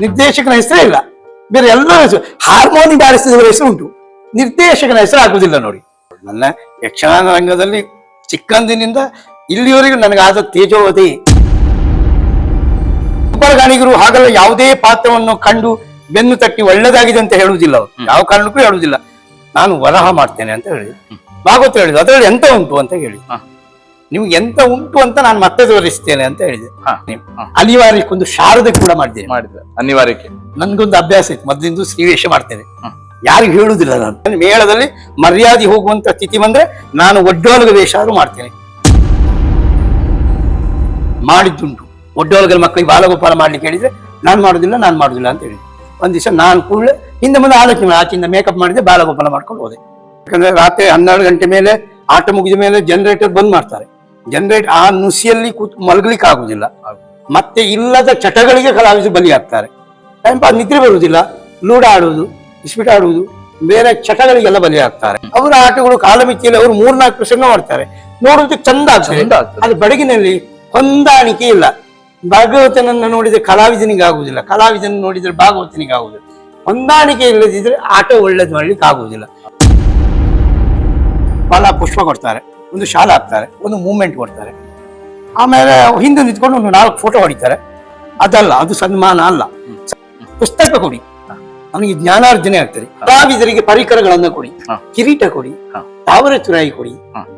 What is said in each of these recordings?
ನಿರ್ದೇಶಕನ ಹೆಸರೇ ಇಲ್ಲ. ಬೇರೆ ಎಲ್ಲರ ಹೆಸರು ಹಾರ್ಮೋನಿ ಬಾರಿಸಿದವರ ಹೆಸರು ಉಂಟು. ನಿರ್ದೇಶಕನ ಹೆಸರು ಆಗುದಿಲ್ಲ ನೋಡಿ. ನನ್ನ ಯಕ್ಷಗಾನ ರಂಗದಲ್ಲಿ ಚಿಕ್ಕಂದಿನಿಂದ ಇಲ್ಲಿವರೆಗೂ ನನಗಾದ ತೇಜೋವಧಿ. ಗಾಣಿಗರು ಹಾಗಲ್ಲ ಯಾವುದೇ ಪಾತ್ರವನ್ನು ಕಂಡು ಬೆನ್ನು ತಟ್ಟಿ ಒಳ್ಳೆದಾಗಿದೆ ಅಂತ ಹೇಳುವುದಿಲ್ಲ ಅವರು. ಯಾವ ಕಾರಣಕ್ಕೂ ಹೇಳುವುದಿಲ್ಲ. ನಾನು ವರಹ ಮಾಡ್ತೇನೆ ಅಂತ ಹೇಳಿದೆ ಭಾಗವತ ಹೇಳಿದ್ರು. ಅದರಲ್ಲಿ ಎಂತ ಉಂಟು ಅಂತ ಹೇಳಿ. ನಿಮ್ಗೆ ಎಂತ ಉಂಟು ಅಂತ ನಾನು ಮತ್ತೆ ತೋರಿಸ್ತೇನೆ ಅಂತ ಹೇಳಿದೆ. ಅನಿವಾರ್ಯಕ್ಕೆ ಒಂದು ಶಾರದೆ ಕೂಡ ಮಾಡಿದ್ದೇನೆ. ಮಾಡಿದ್ರೆ? ಅನಿವಾರ್ಯಕ್ಕೆ. ನನ್ಗೊಂದು ಅಭ್ಯಾಸ ಇತ್ತು ಮೊದಲಿಂದ ಶ್ರೀವೇಶ ಮಾಡ್ತೇನೆ. ಯಾರಿಗೂ ಹೇಳುದಿಲ್ಲ ನಾನು. ಮೇಳದಲ್ಲಿ ಮರ್ಯಾದೆ ಹೋಗುವಂತ ಸ್ಥಿತಿ ಬಂದ್ರೆ ನಾನು ಒಡ್ಡೋಲಗ ವೇಷ ಆದ್ರೂ ಮಾಡ್ತೇನೆ. ಮಾಡಿದ್ದುಂಟು. ಒಡ್ಡೋಲಗರ ಮಕ್ಕಳಿಗೆ ಬಾಲಗೋಪಾಲ ಮಾಡ್ಲಿಕ್ಕೆ ಹೇಳಿದ್ರೆ ನಾನು ಮಾಡುದಿಲ್ಲ ನಾನು ಮಾಡುದಿಲ್ಲ ಅಂತ ಹೇಳಿ ಒಂದ್ ದಿವಸ ನಾನು ಕೂಡಲೇ ಹಿಂದೆ ಮುಂದೆ ಆಲೋಚನೆ ಮಾಡಿ ಆಚಿಂದ ಮೇಕಪ್ ಮಾಡಿದೆ ಬಾಲಗೋಪಾಲ ಮಾಡ್ಕೊಂಡು ಹೋದೆ. ಯಾಕಂದ್ರೆ ರಾತ್ರಿ ಹನ್ನೆರಡು ಗಂಟೆ ಮೇಲೆ ಆಟ ಮುಗಿದ ಮೇಲೆ ಜನರೇಟರ್ ಬಂದ್ ಮಾಡ್ತಾರೆ. ಜನರೇಟ್ ಆ ನುಸಿಯಲ್ಲಿ ಕೂತ್ ಮಲಗಲಿಕ್ಕೆ ಆಗುದಿಲ್ಲ ಮತ್ತೆ ಇಲ್ಲದ ಚಟಗಳಿಗೆ ಕಲಾವಿದರು ಬಲಿಯಾಗ್ತಾರೆ. ಟೈಮ್ ಪಾಸ್ ನಿದ್ರೆ ಬರುವುದಿಲ್ಲ. ಲೂಡ ಆಡುವುದು ಇಸ್ಪಿಟ್ ಆಡುವುದು ಬೇರೆ ಚಟಗಳಿಗೆಲ್ಲ ಬಲಿಯಾಗ್ತಾರೆ. ಅವರ ಆಟಗಳು ಕಾಲಮಿತಿಯಲ್ಲಿ ಅವರು ಮೂರ್ನಾಲ್ಕು ಪ್ರಸಂಗ ಮಾಡ್ತಾರೆ. ನೋಡೋದಕ್ಕೆ ಚಂದ ಆಗ್ತದೆ. ಅದು ಬೆಳಗಿನಲ್ಲಿ ಹೊಂದಾಣಿಕೆ ಇಲ್ಲ. ಭಾಗವತನನ್ನ ನೋಡಿದ್ರೆ ಕಲಾವಿದನಿಗೆ ಆಗುವುದಿಲ್ಲ ಕಲಾವಿದನ ನೋಡಿದ್ರೆ ಭಾಗವತನಿಗೆ ಆಗುವುದಿಲ್ಲ ಹೊಂದಾಣಿಕೆ ಇಲ್ಲದಿದ್ರೆ ಆಟ ಒಳ್ಳೇದು ಮಾಡ್ಲಿಕ್ಕೆ ಆಗುವುದಿಲ್ಲ ಫಲ ಪುಷ್ಪ ಕೊಡ್ತಾರೆ. ಒಂದು ಶಾಲೆ ಹಾಕ್ತಾರೆ ಒಂದು ಮೂವ್ಮೆಂಟ್ ಕೊಡ್ತಾರೆ. ಆಮೇಲೆ ಹಿಂದೆ ನಿಂತ್ಕೊಂಡು ಒಂದು ನಾಲ್ಕು ಫೋಟೋ ಹೊಡಿತಾರೆ. ಅದಲ್ಲ ಅದು ಸನ್ಮಾನ ಅಲ್ಲ. ಪುಸ್ತಕ ಕೊಡಿ. ಅವನಿಗೆ ಜ್ಞಾನಾರ್ಜನೆ ಆಗ್ತದೆ. ಕಲಾವಿದರಿಗೆ ಪರಿಕರಗಳನ್ನ ಕೊಡಿ. ಕಿರೀಟ ಕೊಡಿ. ತಾವರ ತುರಾಯಿ ಕೊಡಿ.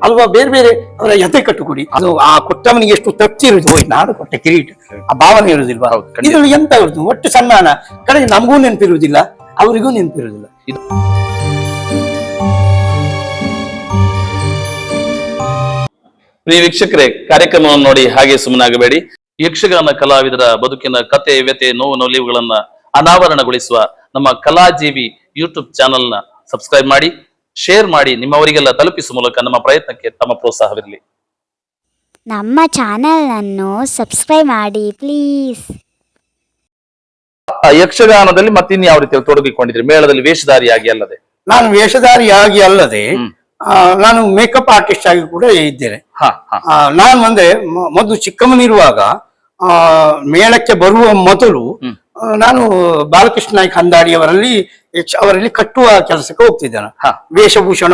ಅಲ್ವಾ ಬೇರೆ ಬೇರೆ ಅವರ ಯತೆ ಕಟ್ಟು ಕೊಡಿ ಅದು ಆ ಕೊಟ್ಟವನಿಗೆ ಎಷ್ಟು ತೃಪ್ತಿ ಇರುವುದು ಹೋಯ್ ನಾನು ಕೊಟ್ಟ ಕಿರೀಟ. ಆ ಭಾವನೆ ಇರುವುದಿಲ್ವಾ. ಇದರಲ್ಲಿ ಎಂತ ಇರುವುದು? ಒಟ್ಟು ಸನ್ಮಾನ. ಕಡೆಗೆ ನಮಗೂ ನೆನಪಿರುವುದಿಲ್ಲ ಅವರಿಗೂ ನೆನಪಿರುವುದಿಲ್ಲ. ಪ್ರಿಯ ವೀಕ್ಷಕರೇ ಕಾರ್ಯಕ್ರಮವನ್ನು ನೋಡಿ ಹಾಗೆ ಸುಮ್ಮನಾಗಬೇಡಿ. ಯಕ್ಷಗಾನ ಕಲಾವಿದರ ಬದುಕಿನ ಕತೆ ವ್ಯತೆ ನೋವು ನೋಲಿವುಗಳನ್ನ ಅನಾವರಣಗೊಳಿಸುವ ನಮ್ಮ ಕಲಾಜೀವಿ ಯೂಟ್ಯೂಬ್ ಚಾನೆಲ್ನ ಸಬ್ಸ್ಕ್ರೈಬ್ ಮಾಡಿ ಶೇರ್ ಮಾಡಿ ನಿಮ್ಮವರಿಗೆಲ್ಲ ತಲುಪಿಸುವ ಮೂಲಕ ನಮ್ಮ ಪ್ರಯತ್ನಕ್ಕೆ ತಮ್ಮ ಪ್ರೋತ್ಸಾಹವಿರಲಿ. ನಮ್ಮ ಚಾನಲನ್ನು ಸಬ್ಸ್ಕ್ರೈಬ್ ಮಾಡಿ ಪ್ಲೀಸ್. ಆ ಯಕ್ಷಗಾನದಲ್ಲಿ ಮತ್ತಿನ್ ಯಾವ ರೀತಿಯಲ್ಲಿ ತೊಡಗಿಕೊಂಡಿದ್ರಿ ಮೇಳದಲ್ಲಿ ವೇಷಧಾರಿಯಾಗಿ ಅಲ್ಲದೆ? ನಾನು ವೇಷಧಾರಿಯಾಗಿ ಅಲ್ಲದೆ ನಾನು ಮೇಕಪ್ ಆರ್ಟಿಸ್ಟ್ ಆಗಿ ಕೂಡ ಇದ್ದೇನೆ. ನಾನು ಅಂದ್ರೆ ಮೊದಲು ಚಿಕ್ಕಮ್ಮನಿರುವಾಗ ಆ ಮೇಳಕ್ಕೆ ಬರುವ ಮೊದಲು ನಾನು ಬಾಲಕೃಷ್ಣ ನಾಯ್ಕ ಹಂದಾಡಿಯವರಲ್ಲಿ ಅವರಲ್ಲಿ ಅವರಲ್ಲಿ ಕಟ್ಟುವ ಕೆಲಸಕ್ಕೆ ಹೋಗ್ತಿದ್ದೇನೆ. ವೇಷಭೂಷಣ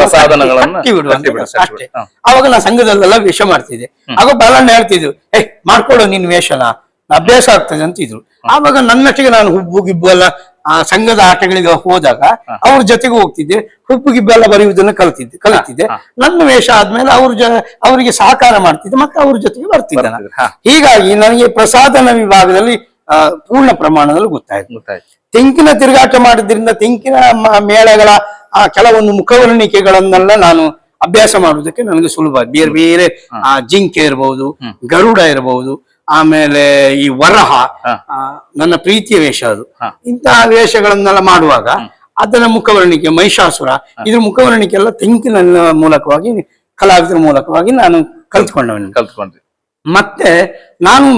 ಅಷ್ಟೇ. ಅವಾಗ ನಾ ಸಂಘದಲ್ಲೆಲ್ಲ ವೇಷ ಮಾಡ್ತಿದ್ದೆ. ಆಗ ಬಾಲಣ್ಣ ಹೇಳ್ತಿದ್ರು ಏ ಮಾಡ್ಕೊಡು ನಿನ್ ವೇಷನ. ಅಭ್ಯಾಸ ಆಗ್ತದೆ ಅಂತಿದ್ರು. ಆವಾಗ ನನ್ನಷ್ಟಿಗೆ ನಾನು ಹುಬ್ಬು ಗಿಬ್ಬು ಎಲ್ಲ ಆ ಸಂಘದ ಆಟಗಳಿಗೆ ಹೋದಾಗ ಅವ್ರ ಜೊತೆಗೆ ಹೋಗ್ತಿದ್ದೆ. ಹುಪ್ಪು ಗಿಬ್ಬೆಲ್ಲ ಬರೆಯುವುದನ್ನು ಕಲ್ತಿದ್ದೆ ಕಲಿತಿದ್ದೆ. ನನ್ನ ವೇಷ ಆದ್ಮೇಲೆ ಅವ್ರ ಜ ಅವರಿಗೆ ಸಹಕಾರ ಮಾಡ್ತಿದ್ದೆ ಮತ್ತೆ ಅವ್ರ ಜೊತೆಗೆ ಬರ್ತಿದ್ದೆ ನಾನು. ಹೀಗಾಗಿ ನನಗೆ ಪ್ರಸಾದನ ವಿಭಾಗದಲ್ಲಿ ಪೂರ್ಣ ಪ್ರಮಾಣದಲ್ಲಿ ಗೊತ್ತಾಯ್ತು. ತೆಂಕಿನ ತಿರುಗಾಟ ಮಾಡಿದ್ರಿಂದ ತೆಂಕಿನ ಮೇಳಗಳ ಆ ಕೆಲವೊಂದು ಮುಖವರ್ಣಿಕೆಗಳನ್ನೆಲ್ಲ ನಾನು ಅಭ್ಯಾಸ ಮಾಡುವುದಕ್ಕೆ ನನಗೆ ಸುಲಭ. ಬೇರೆ ಬೇರೆ ಆ ಜಿಂಕೆ ಇರಬಹುದು ಗರುಡ ಇರಬಹುದು ಆಮೇಲೆ ಈ ವರಹ ಆ, ನನ್ನ ಪ್ರೀತಿಯ ವೇಷ ಅದು. ಇಂತಹ ವೇಷಗಳನ್ನೆಲ್ಲ ಮಾಡುವಾಗ ಅದರ ಮುಖವರ್ಣಿಕೆ ಮಹಿಷಾಸುರ ಇದ್ರ ಮುಖವರ್ಣಿಕೆ ಎಲ್ಲ ತೆಂಕಿನ ಮೂಲಕವಾಗಿ ಕಲಾವಿದರ ಮೂಲಕವಾಗಿ ನಾನು ಕಲ್ತ್ಕೊಂಡವನು. ಕಲ್ತ್ಕೊಂಡ್ರಿ ಮತ್ತೆ ನಾನು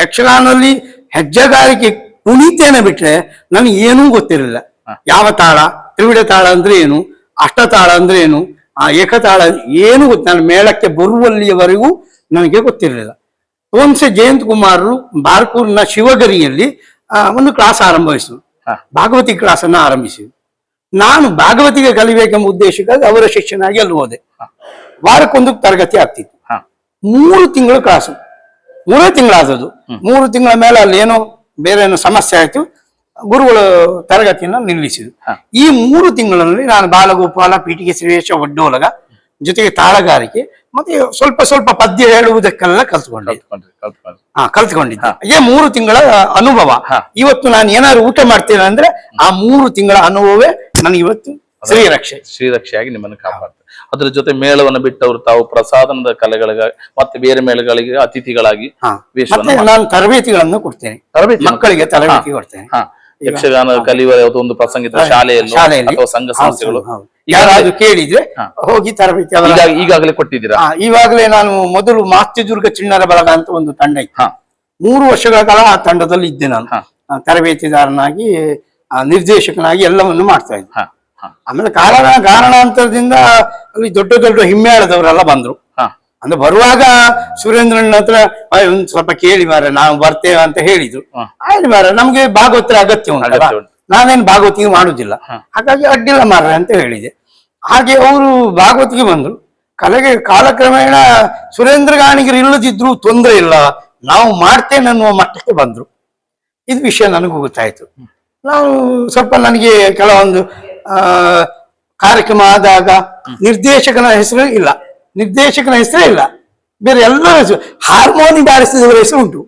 ಯಕ್ಷಗಾನದಲ್ಲಿ ಹೆಜ್ಜೆಗಾರಿಕೆ ಕುಣಿತೇನೆ ಬಿಟ್ರೆ ನನಗೆ ಏನೂ ಗೊತ್ತಿರಲಿಲ್ಲ. ಯಾವ ತಾಳ? ತ್ರಿವಿಡ ತಾಳ ಅಂದ್ರೆ ಏನು? ಅಷ್ಟತಾಳ ಅಂದ್ರೆ ಏನು? ಆ ಏಕತಾಳ ಏನು ಗೊತ್ತ? ನಾನು ಮೇಳಕ್ಕೆ ಬರುವಲ್ಲಿಯವರೆಗೂ ನನಗೆ ಗೊತ್ತಿರಲಿಲ್ಲ. ಓಂಸೆ ಜಯಂತ್ ಕುಮಾರ್ ಬಾರ್ಕೂರ್ನ ಶಿವಗರಿಯಲ್ಲಿ ಒಂದು ಕ್ಲಾಸ್ ಆರಂಭಿಸಿದ್ರು ಭಾಗವತಿ ಕ್ಲಾಸ್ ಅನ್ನ ಆರಂಭಿಸಿದ್ರು. ನಾನು ಭಾಗವತಿಗೆ ಕಲಿಬೇಕೆಂಬ ಉದ್ದೇಶಕ್ಕಾಗಿ ಅವರ ಶಿಷ್ಯನಾಗಿ ಅಲ್ಲಿ ಹೋದೆ. ವಾರಕ್ಕೊಂದು ತರಗತಿ ಆಗ್ತಿತ್ತು. ಮೂರು ತಿಂಗಳು ಕ್ಲಾಸು ಮೂರೇ ತಿಂಗಳಾದದು ಮೂರು ತಿಂಗಳ ಮೇಲೆ ಅಲ್ಲಿ ಏನೋ ಬೇರೆ ಏನೋ ಸಮಸ್ಯೆ ಆಯ್ತು. ಗುರುಗಳು ತರಗತಿಯನ್ನು ನಿಲ್ಲಿಸಿದ್ರು. ಈ ಮೂರು ತಿಂಗಳಲ್ಲಿ ನಾನು ಬಾಲಗೋಪಾಲ ಪೀಠಿಗೆ ಶ್ರೀವೇಶ ಒಡ್ಡೋಲಗ ಜೊತೆಗೆ ತಾಳಗಾರಿಕೆ ಮತ್ತೆ ಸ್ವಲ್ಪ ಸ್ವಲ್ಪ ಪದ್ಯ ಹೇಳುವುದಕ್ಕೆಲ್ಲ ಕಲ್ತ್ಕೊಂಡೆ. ಹಾ ಕಲ್ತ್ಕೊಂಡಿದ್ದೆ. ಏ ಮೂರು ತಿಂಗಳ ಅನುಭವ. ಇವತ್ತು ನಾನು ಏನಾದ್ರು ಊಟ ಮಾಡ್ತೇನೆ ಅಂದ್ರೆ ಆ ಮೂರು ತಿಂಗಳ ಅನುಭವವೇ ನನಗೆ ಇವತ್ತು ಶ್ರೀರಕ್ಷೆ. ಶ್ರೀರಕ್ಷೆಯಾಗಿ ನಿಮ್ಮನ್ನು ಕಾಪಾಡ್ತಾರೆ ಅದ್ರ ಜೊತೆ ಮೇಳವನ್ನು ಬಿಟ್ಟವರು ತಾವು ಪ್ರಸಾದನದ ಕಲೆಗಳಿಗೆ ಮತ್ತೆ ಬೇರೆ ಮೇಳಗಳಿಗೆ ಅತಿಥಿಗಳಾಗಿ ನಾನು ತರಬೇತಿಗಳನ್ನು ಕೊಡ್ತೇನೆ. ತರಬೇತಿ ಮಕ್ಕಳಿಗೆ ತರಬೇತಿ ಕೊಡ್ತೇನೆ. ಯಕ್ಷಗಾನ ಕಲಿಯುವ ಯಾವುದೋ ಒಂದು ಪ್ರಸಂಗ ಇದ್ರೆ ಶಾಲೆಯಲ್ಲಿ ಶಾಲೆಯಲ್ಲಿ? ಅಥವಾ ಸಂಘ ಸಂಸ್ಥೆಗಳು? ಹೌದು. ಯಾರಾದ್ರೂ ಕೇಳಿದ್ರೆ ಹಾ. ಹೋಗಿ ತರಬೇತಿ ಅವರ ಈಗ ಈಗಾಗಲೇ ಕೊಟ್ಟಿದ್ದೀರಾ? ಈವಾಗಲೇ ನಾನು ಮೊದಲು ಮಾಸ್ತಿದುರ್ಗ ಚಿಣ್ಣರ ಬಳಗ ಅಂತ ಒಂದು ತಂಡ ಇತ್ತು. ಹಾ. ಮೂರು ವರ್ಷಗಳ ಕಾಲ ಆ ತಂಡದಲ್ಲಿ ಇದ್ದೆ ನಾನು. ಹಾ. ಆ, ತರಬೇತಿದಾರನಾಗಿ ಆ, ನಿರ್ದೇಶಕನಾಗಿ ಎಲ್ಲವನ್ನು ಮಾಡ್ತಾ ಇದ್ದೆ. ಹಾ ಹಾ. ಆಮೇಲೆ ಕಾರಣ ಕಾರಣಾಂತರದಿಂದ ಅಲ್ಲಿ ದೊಡ್ಡ ದೊಡ್ಡ ಹಿಮ್ಮೇಳದವರೆಲ್ಲ ಬಂದ್ರು. ಅಂದ್ರೆ ಬರುವಾಗ ಸುರೇಂದ್ರನ ಹತ್ರ "ಆ, ಒಂದ್ ಸ್ವಲ್ಪ ಕೇಳಿ ಮಾರ ನಾವು ಬರ್ತೇವೆ ಅಂತ ಹೇಳಿದ್ರು. ಆಯ್ತು ಮಾರ ನಮ್ಗೆ ಭಾಗವತರ ಅಗತ್ಯ ಉಂಟಲ್ಲ. ನಾನೇನು ಭಾಗವತಿಗೆ ಮಾಡುದಿಲ್ಲ. ಹಾಗಾಗಿ ಅಡ್ಡಿಲ್ಲ ಮಾರ ಅಂತ ಹೇಳಿದೆ. ಹಾಗೆ ಅವರು ಭಾಗವತಿಗೆ ಬಂದ್ರು. ಕಲೆಗೆ ಕಾಲಕ್ರಮೇಣ ಸುರೇಂದ್ರ ಗಾಣಿಗರು ಇಲ್ಲದಿದ್ರು ತೊಂದರೆ ಇಲ್ಲ. ನಾವು ಮಾಡ್ತೇನೆ ಅನ್ನುವ ಮಟ್ಟಕ್ಕೆ ಬಂದ್ರು. ಇದು ವಿಷಯ ನನಗೂ ಗೊತ್ತಾಯ್ತು. ನಾವು ಸ್ವಲ್ಪ ನನಗೆ ಕೆಲವೊಂದು ಆ ಕಾರ್ಯಕ್ರಮ ಆದಾಗ ನಿರ್ದೇಶಕನ ಹೆಸರು ಇಲ್ಲ. ನಿರ್ದೇಶಕನ ಹೆಸರೇ ಇಲ್ಲ. ಬೇರೆ ಎಲ್ಲರ ಹೆಸರು ಹಾರ್ಮೋನಿ ಬಾರಿಸಿದವರ ಹೆಸರು ಉಂಟು.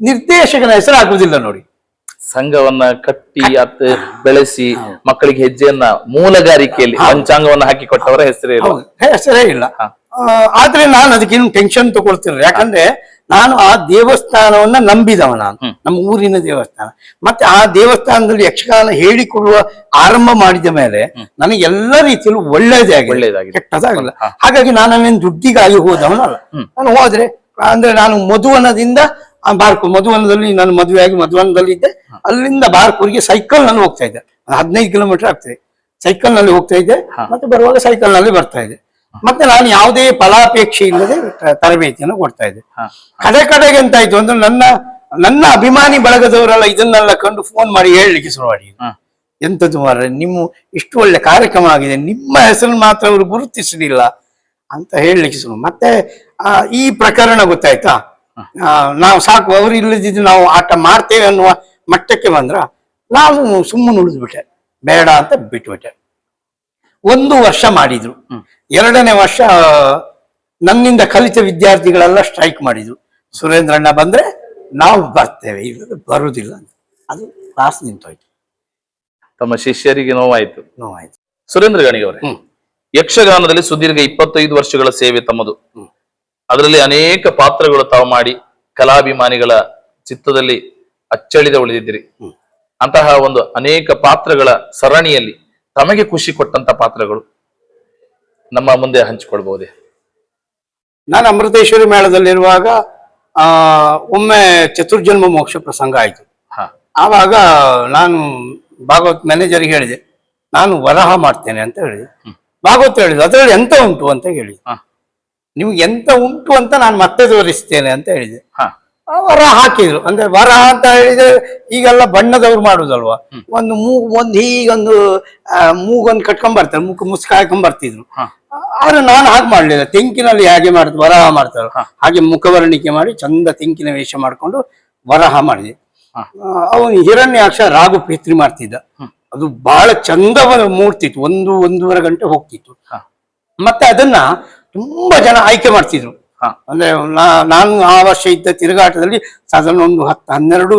ನಿರ್ದೇಶಕನ ಹೆಸರು ಆಗುವುದಿಲ್ಲ ನೋಡಿ. ಸಂಘವನ್ನ ಕಟ್ಟಿ ಅತ್ ಬೆಳೆಸಿ ಮಕ್ಕಳಿಗೆ ಹೆಜ್ಜೆಯನ್ನ ಮೂಲಗಾರಿಕೆಯಲ್ಲಿ ಪಂಚಾಂಗವನ್ನ ಹಾಕಿ ಕೊಟ್ಟವರ ಹೆಸರೇ ಇಲ್ಲ. ಹೆಸರೇ ಇಲ್ಲ. ಆದ್ರೆ ನಾನು ಅದಕ್ಕೇನು ಟೆನ್ಷನ್ ತಗೊಳ್ತಿಲ್ಲ ಯಾಕಂದ್ರೆ ನಾನು ಆ ದೇವಸ್ಥಾನವನ್ನ ನಂಬಿದವ ನಾನು. ನಮ್ಮ ಊರಿನ ದೇವಸ್ಥಾನ. ಮತ್ತೆ ಆ ದೇವಸ್ಥಾನದಲ್ಲಿ ಯಕ್ಷಗಾನ ಹೇಳಿಕೊಡುವ ಆರಂಭ ಮಾಡಿದ ಮೇಲೆ ನನಗೆ ಎಲ್ಲ ರೀತಿಯಲ್ಲೂ ಒಳ್ಳೇದೇ ಆಗಿ ಒಳ್ಳೇದಾಗಿದೆ. ಕೆಟ್ಟದಾಗಿಲ್ಲ. ಹಾಗಾಗಿ ನಾನು ಅಲ್ಲೇನು ದುಡ್ಡಿಗಾಗಿ ಹೋದವನಲ್ಲ. ನಾನು ಹೋದ್ರೆ ಅಂದ್ರೆ ನಾನು ಮಧುವನದಿಂದ ಬಾರ್ಕೂರ್ ಬಾರ್ಕು ಮಧುವನದಲ್ಲಿ ನಾನು ಮದುವೆಯಾಗಿ ಮಧುವನದಲ್ಲಿ ಇದ್ದೆ ಅಲ್ಲಿಂದ ಬಾರ್ಕೂರಿಗೆ ಸೈಕಲ್ನಲ್ಲಿ ಹೋಗ್ತಾ ಇದ್ದೆ. ಹದಿನೈದು ಕಿಲೋಮೀಟರ್ ಆಗ್ತದೆ. ಸೈಕಲ್ನಲ್ಲಿ ಹೋಗ್ತಾ ಇದ್ದೆ. ಮತ್ತೆ ಬರುವಾಗ ಸೈಕಲ್ನಲ್ಲಿ ಬರ್ತಾ ಇದ್ದೆ. ಮತ್ತೆ ನಾನು ಯಾವುದೇ ಫಲಾಪೇಕ್ಷೆ ಇಲ್ಲದೆ ತರಬೇತಿಯನ್ನು ಕೊಡ್ತಾ ಇದ್ದೆ. ಕಡೆ ಕಡೆಗೆ ಎಂತಾಯ್ತು ಅಂದ್ರೆ ನನ್ನ ನನ್ನ ಅಭಿಮಾನಿ ಬಳಗದವರೆಲ್ಲ ಇದನ್ನೆಲ್ಲ ಕಂಡು ಫೋನ್ ಮಾಡಿ ಹೇಳಲಿಕ್ಕೆ ಶುರು ಮಾಡಿ. ಎಂತದ್ದು ಮಾರ್ರೆ ನಿಮ್ಮ ಇಷ್ಟು ಒಳ್ಳೆ ಕಾರ್ಯಕ್ರಮ ಆಗಿದೆ ನಿಮ್ಮ ಹೆಸರನ್ನು ಮಾತ್ರ ಅವರು ಗುರುತಿಸಲಿಲ್ಲ ಅಂತ ಹೇಳಲಿಕ್ಕೆ ಶುರು. ಮತ್ತೆ ಆ, ಈ ಪ್ರಕರಣ ಗೊತ್ತಾಯ್ತಾ? ನಾವು ಸಾಕು ಅವರು ಇಲ್ಲದಿದ್ದು ನಾವು ಆಟ ಮಾಡ್ತೇವೆ ಅನ್ನುವ ಮಟ್ಟಕ್ಕೆ ಬಂದ್ರ ನಾನು ಸುಮ್ಮನೆ ಉಳಿದ್ಬಿಟ್ಟೆ. ಬೇಡ ಅಂತ ಬಿಟ್ಬಿಟ್ಟೆ. ಒಂದು ವರ್ಷ ಮಾಡಿದ್ರು. ಎರಡನೇ ವರ್ಷ ನನ್ನಿಂದ ಕಲಿತ ವಿದ್ಯಾರ್ಥಿಗಳೆಲ್ಲ ಸ್ಟ್ರೈಕ್ ಮಾಡಿದ್ರು. ಸುರೇಂದ್ರಣ್ಣ ಬಂದ್ರೆ ನಾವು ಬರ್ತೇವೆ ಇಲ್ಲ ಬರುವುದಿಲ್ಲ ಅಂತ. ಅದು ಕ್ಲಾಸ್ ನಿಂತೋಯ್ತು. ತಮ್ಮ ಶಿಷ್ಯರಿಗೆ ನೋವಾಯ್ತು. ನೋವಾಯ್ತು. ಸುರೇಂದ್ರ ಗಾಣಿಗೆ ಹ್ಮ್. ಯಕ್ಷಗಾನದಲ್ಲಿ ಸುದೀರ್ಘ ಇಪ್ಪತ್ತೈದು ವರ್ಷಗಳ ಸೇವೆ ತಮ್ಮದು. ಅದರಲ್ಲಿ ಅನೇಕ ಪಾತ್ರಗಳು ತಾವು ಮಾಡಿ ಕಲಾಭಿಮಾನಿಗಳ ಚಿತ್ತದಲ್ಲಿ ಅಚ್ಚಳಿದ ಉಳಿದಿದ್ದೀರಿ. ಅಂತಹ ಒಂದು ಅನೇಕ ಪಾತ್ರಗಳ ಸರಣಿಯಲ್ಲಿ ತಮಗೆ ಖುಷಿ ಕೊಟ್ಟಂತ ಪಾತ್ರಗಳು. ನಮ್ಮ ಮುಂದೆ ಹಂಚಿಕೊಳ್ಬಹುದೇ? ನಾನು ಅಮೃತೇಶ್ವರಿ ಮೇಳದಲ್ಲಿರುವಾಗ ಆ ಒಮ್ಮೆ ಚತುರ್ಜನ್ಮ ಮೋಕ್ಷ ಪ್ರಸಂಗ ಆಯಿತು. ಆವಾಗ ನಾನು ಭಾಗವತ್ ಮ್ಯಾನೇಜರ್ಗೆ ಹೇಳಿದೆ ನಾನು ವರಹ ಮಾಡ್ತೇನೆ ಅಂತ ಹೇಳಿದೆ. ಭಾಗವತ್ ಹೇಳಿದೆ ಅದರಲ್ಲಿ ಎಂತ ಉಂಟು ಅಂತ ಹೇಳಿ ನಿಮ್ಗೆ ಎಂತ ಉಂಟು ಅಂತ ನಾನು ಮತ್ತೆ ತೋರಿಸ್ತೇನೆ ಅಂತ ಹೇಳಿದೆ. ವರ ಹಾಕಿದ್ರು. ಅಂದ್ರೆ ವರ ಅಂತ ಹೇಳಿದ್ರೆ ಈಗೆಲ್ಲ ಬಣ್ಣದವ್ರು ಮಾಡುದಲ್ವಾ? ಒಂದು ಮೂಗು ಒಂದು ಹೀಗೊಂದು ಮೂಗೊಂದು ಕಟ್ಕೊಂಡ್ ಬರ್ತಾರೆ ಮುಖ ಮುಸ್ಕ ಹಾಕೊಂಡ್ ಬರ್ತಿದ್ರು. ಆದ್ರೆ ನಾನು ಹಾಗೆ ಮಾಡ್ಲಿಲ್ಲ. ತೆಂಕಿನಲ್ಲಿ ಹಾಗೆ ಮಾಡ್ತಾರೆ ವರಹ ಮಾಡ್ತಾರೆ. ಹಾಗೆ ಮುಖವರ್ಣಿಕೆ ಮಾಡಿ ಚಂದ ತೆಂಕಿನ ವೇಷ ಮಾಡ್ಕೊಂಡು ವರಹ ಮಾಡಿದೆ. ಅವನು ಹಿರಣ್ಯಾಕ್ಷ ರಾಗು ಪೇತ್ರಿ ಮಾಡ್ತಿದ್ದ. ಅದು ಬಹಳ ಚಂದ ಮೂಡ್ತಿತ್ತು ಒಂದು ಒಂದೂವರೆ ಗಂಟೆ ಹೋಗ್ತಿತ್ತು. ಮತ್ತೆ ಅದನ್ನ ತುಂಬಾ ಜನ ಆಯ್ಕೆ ಮಾಡ್ತಿದ್ರು. ಅಂದ್ರೆ ನಾನು ಆ ವರ್ಷ ಇದ್ದ ತಿರುಗಾಟದಲ್ಲಿ ಸಾಧಾರಣ ಒಂದು ಹತ್ತು ಹನ್ನೆರಡು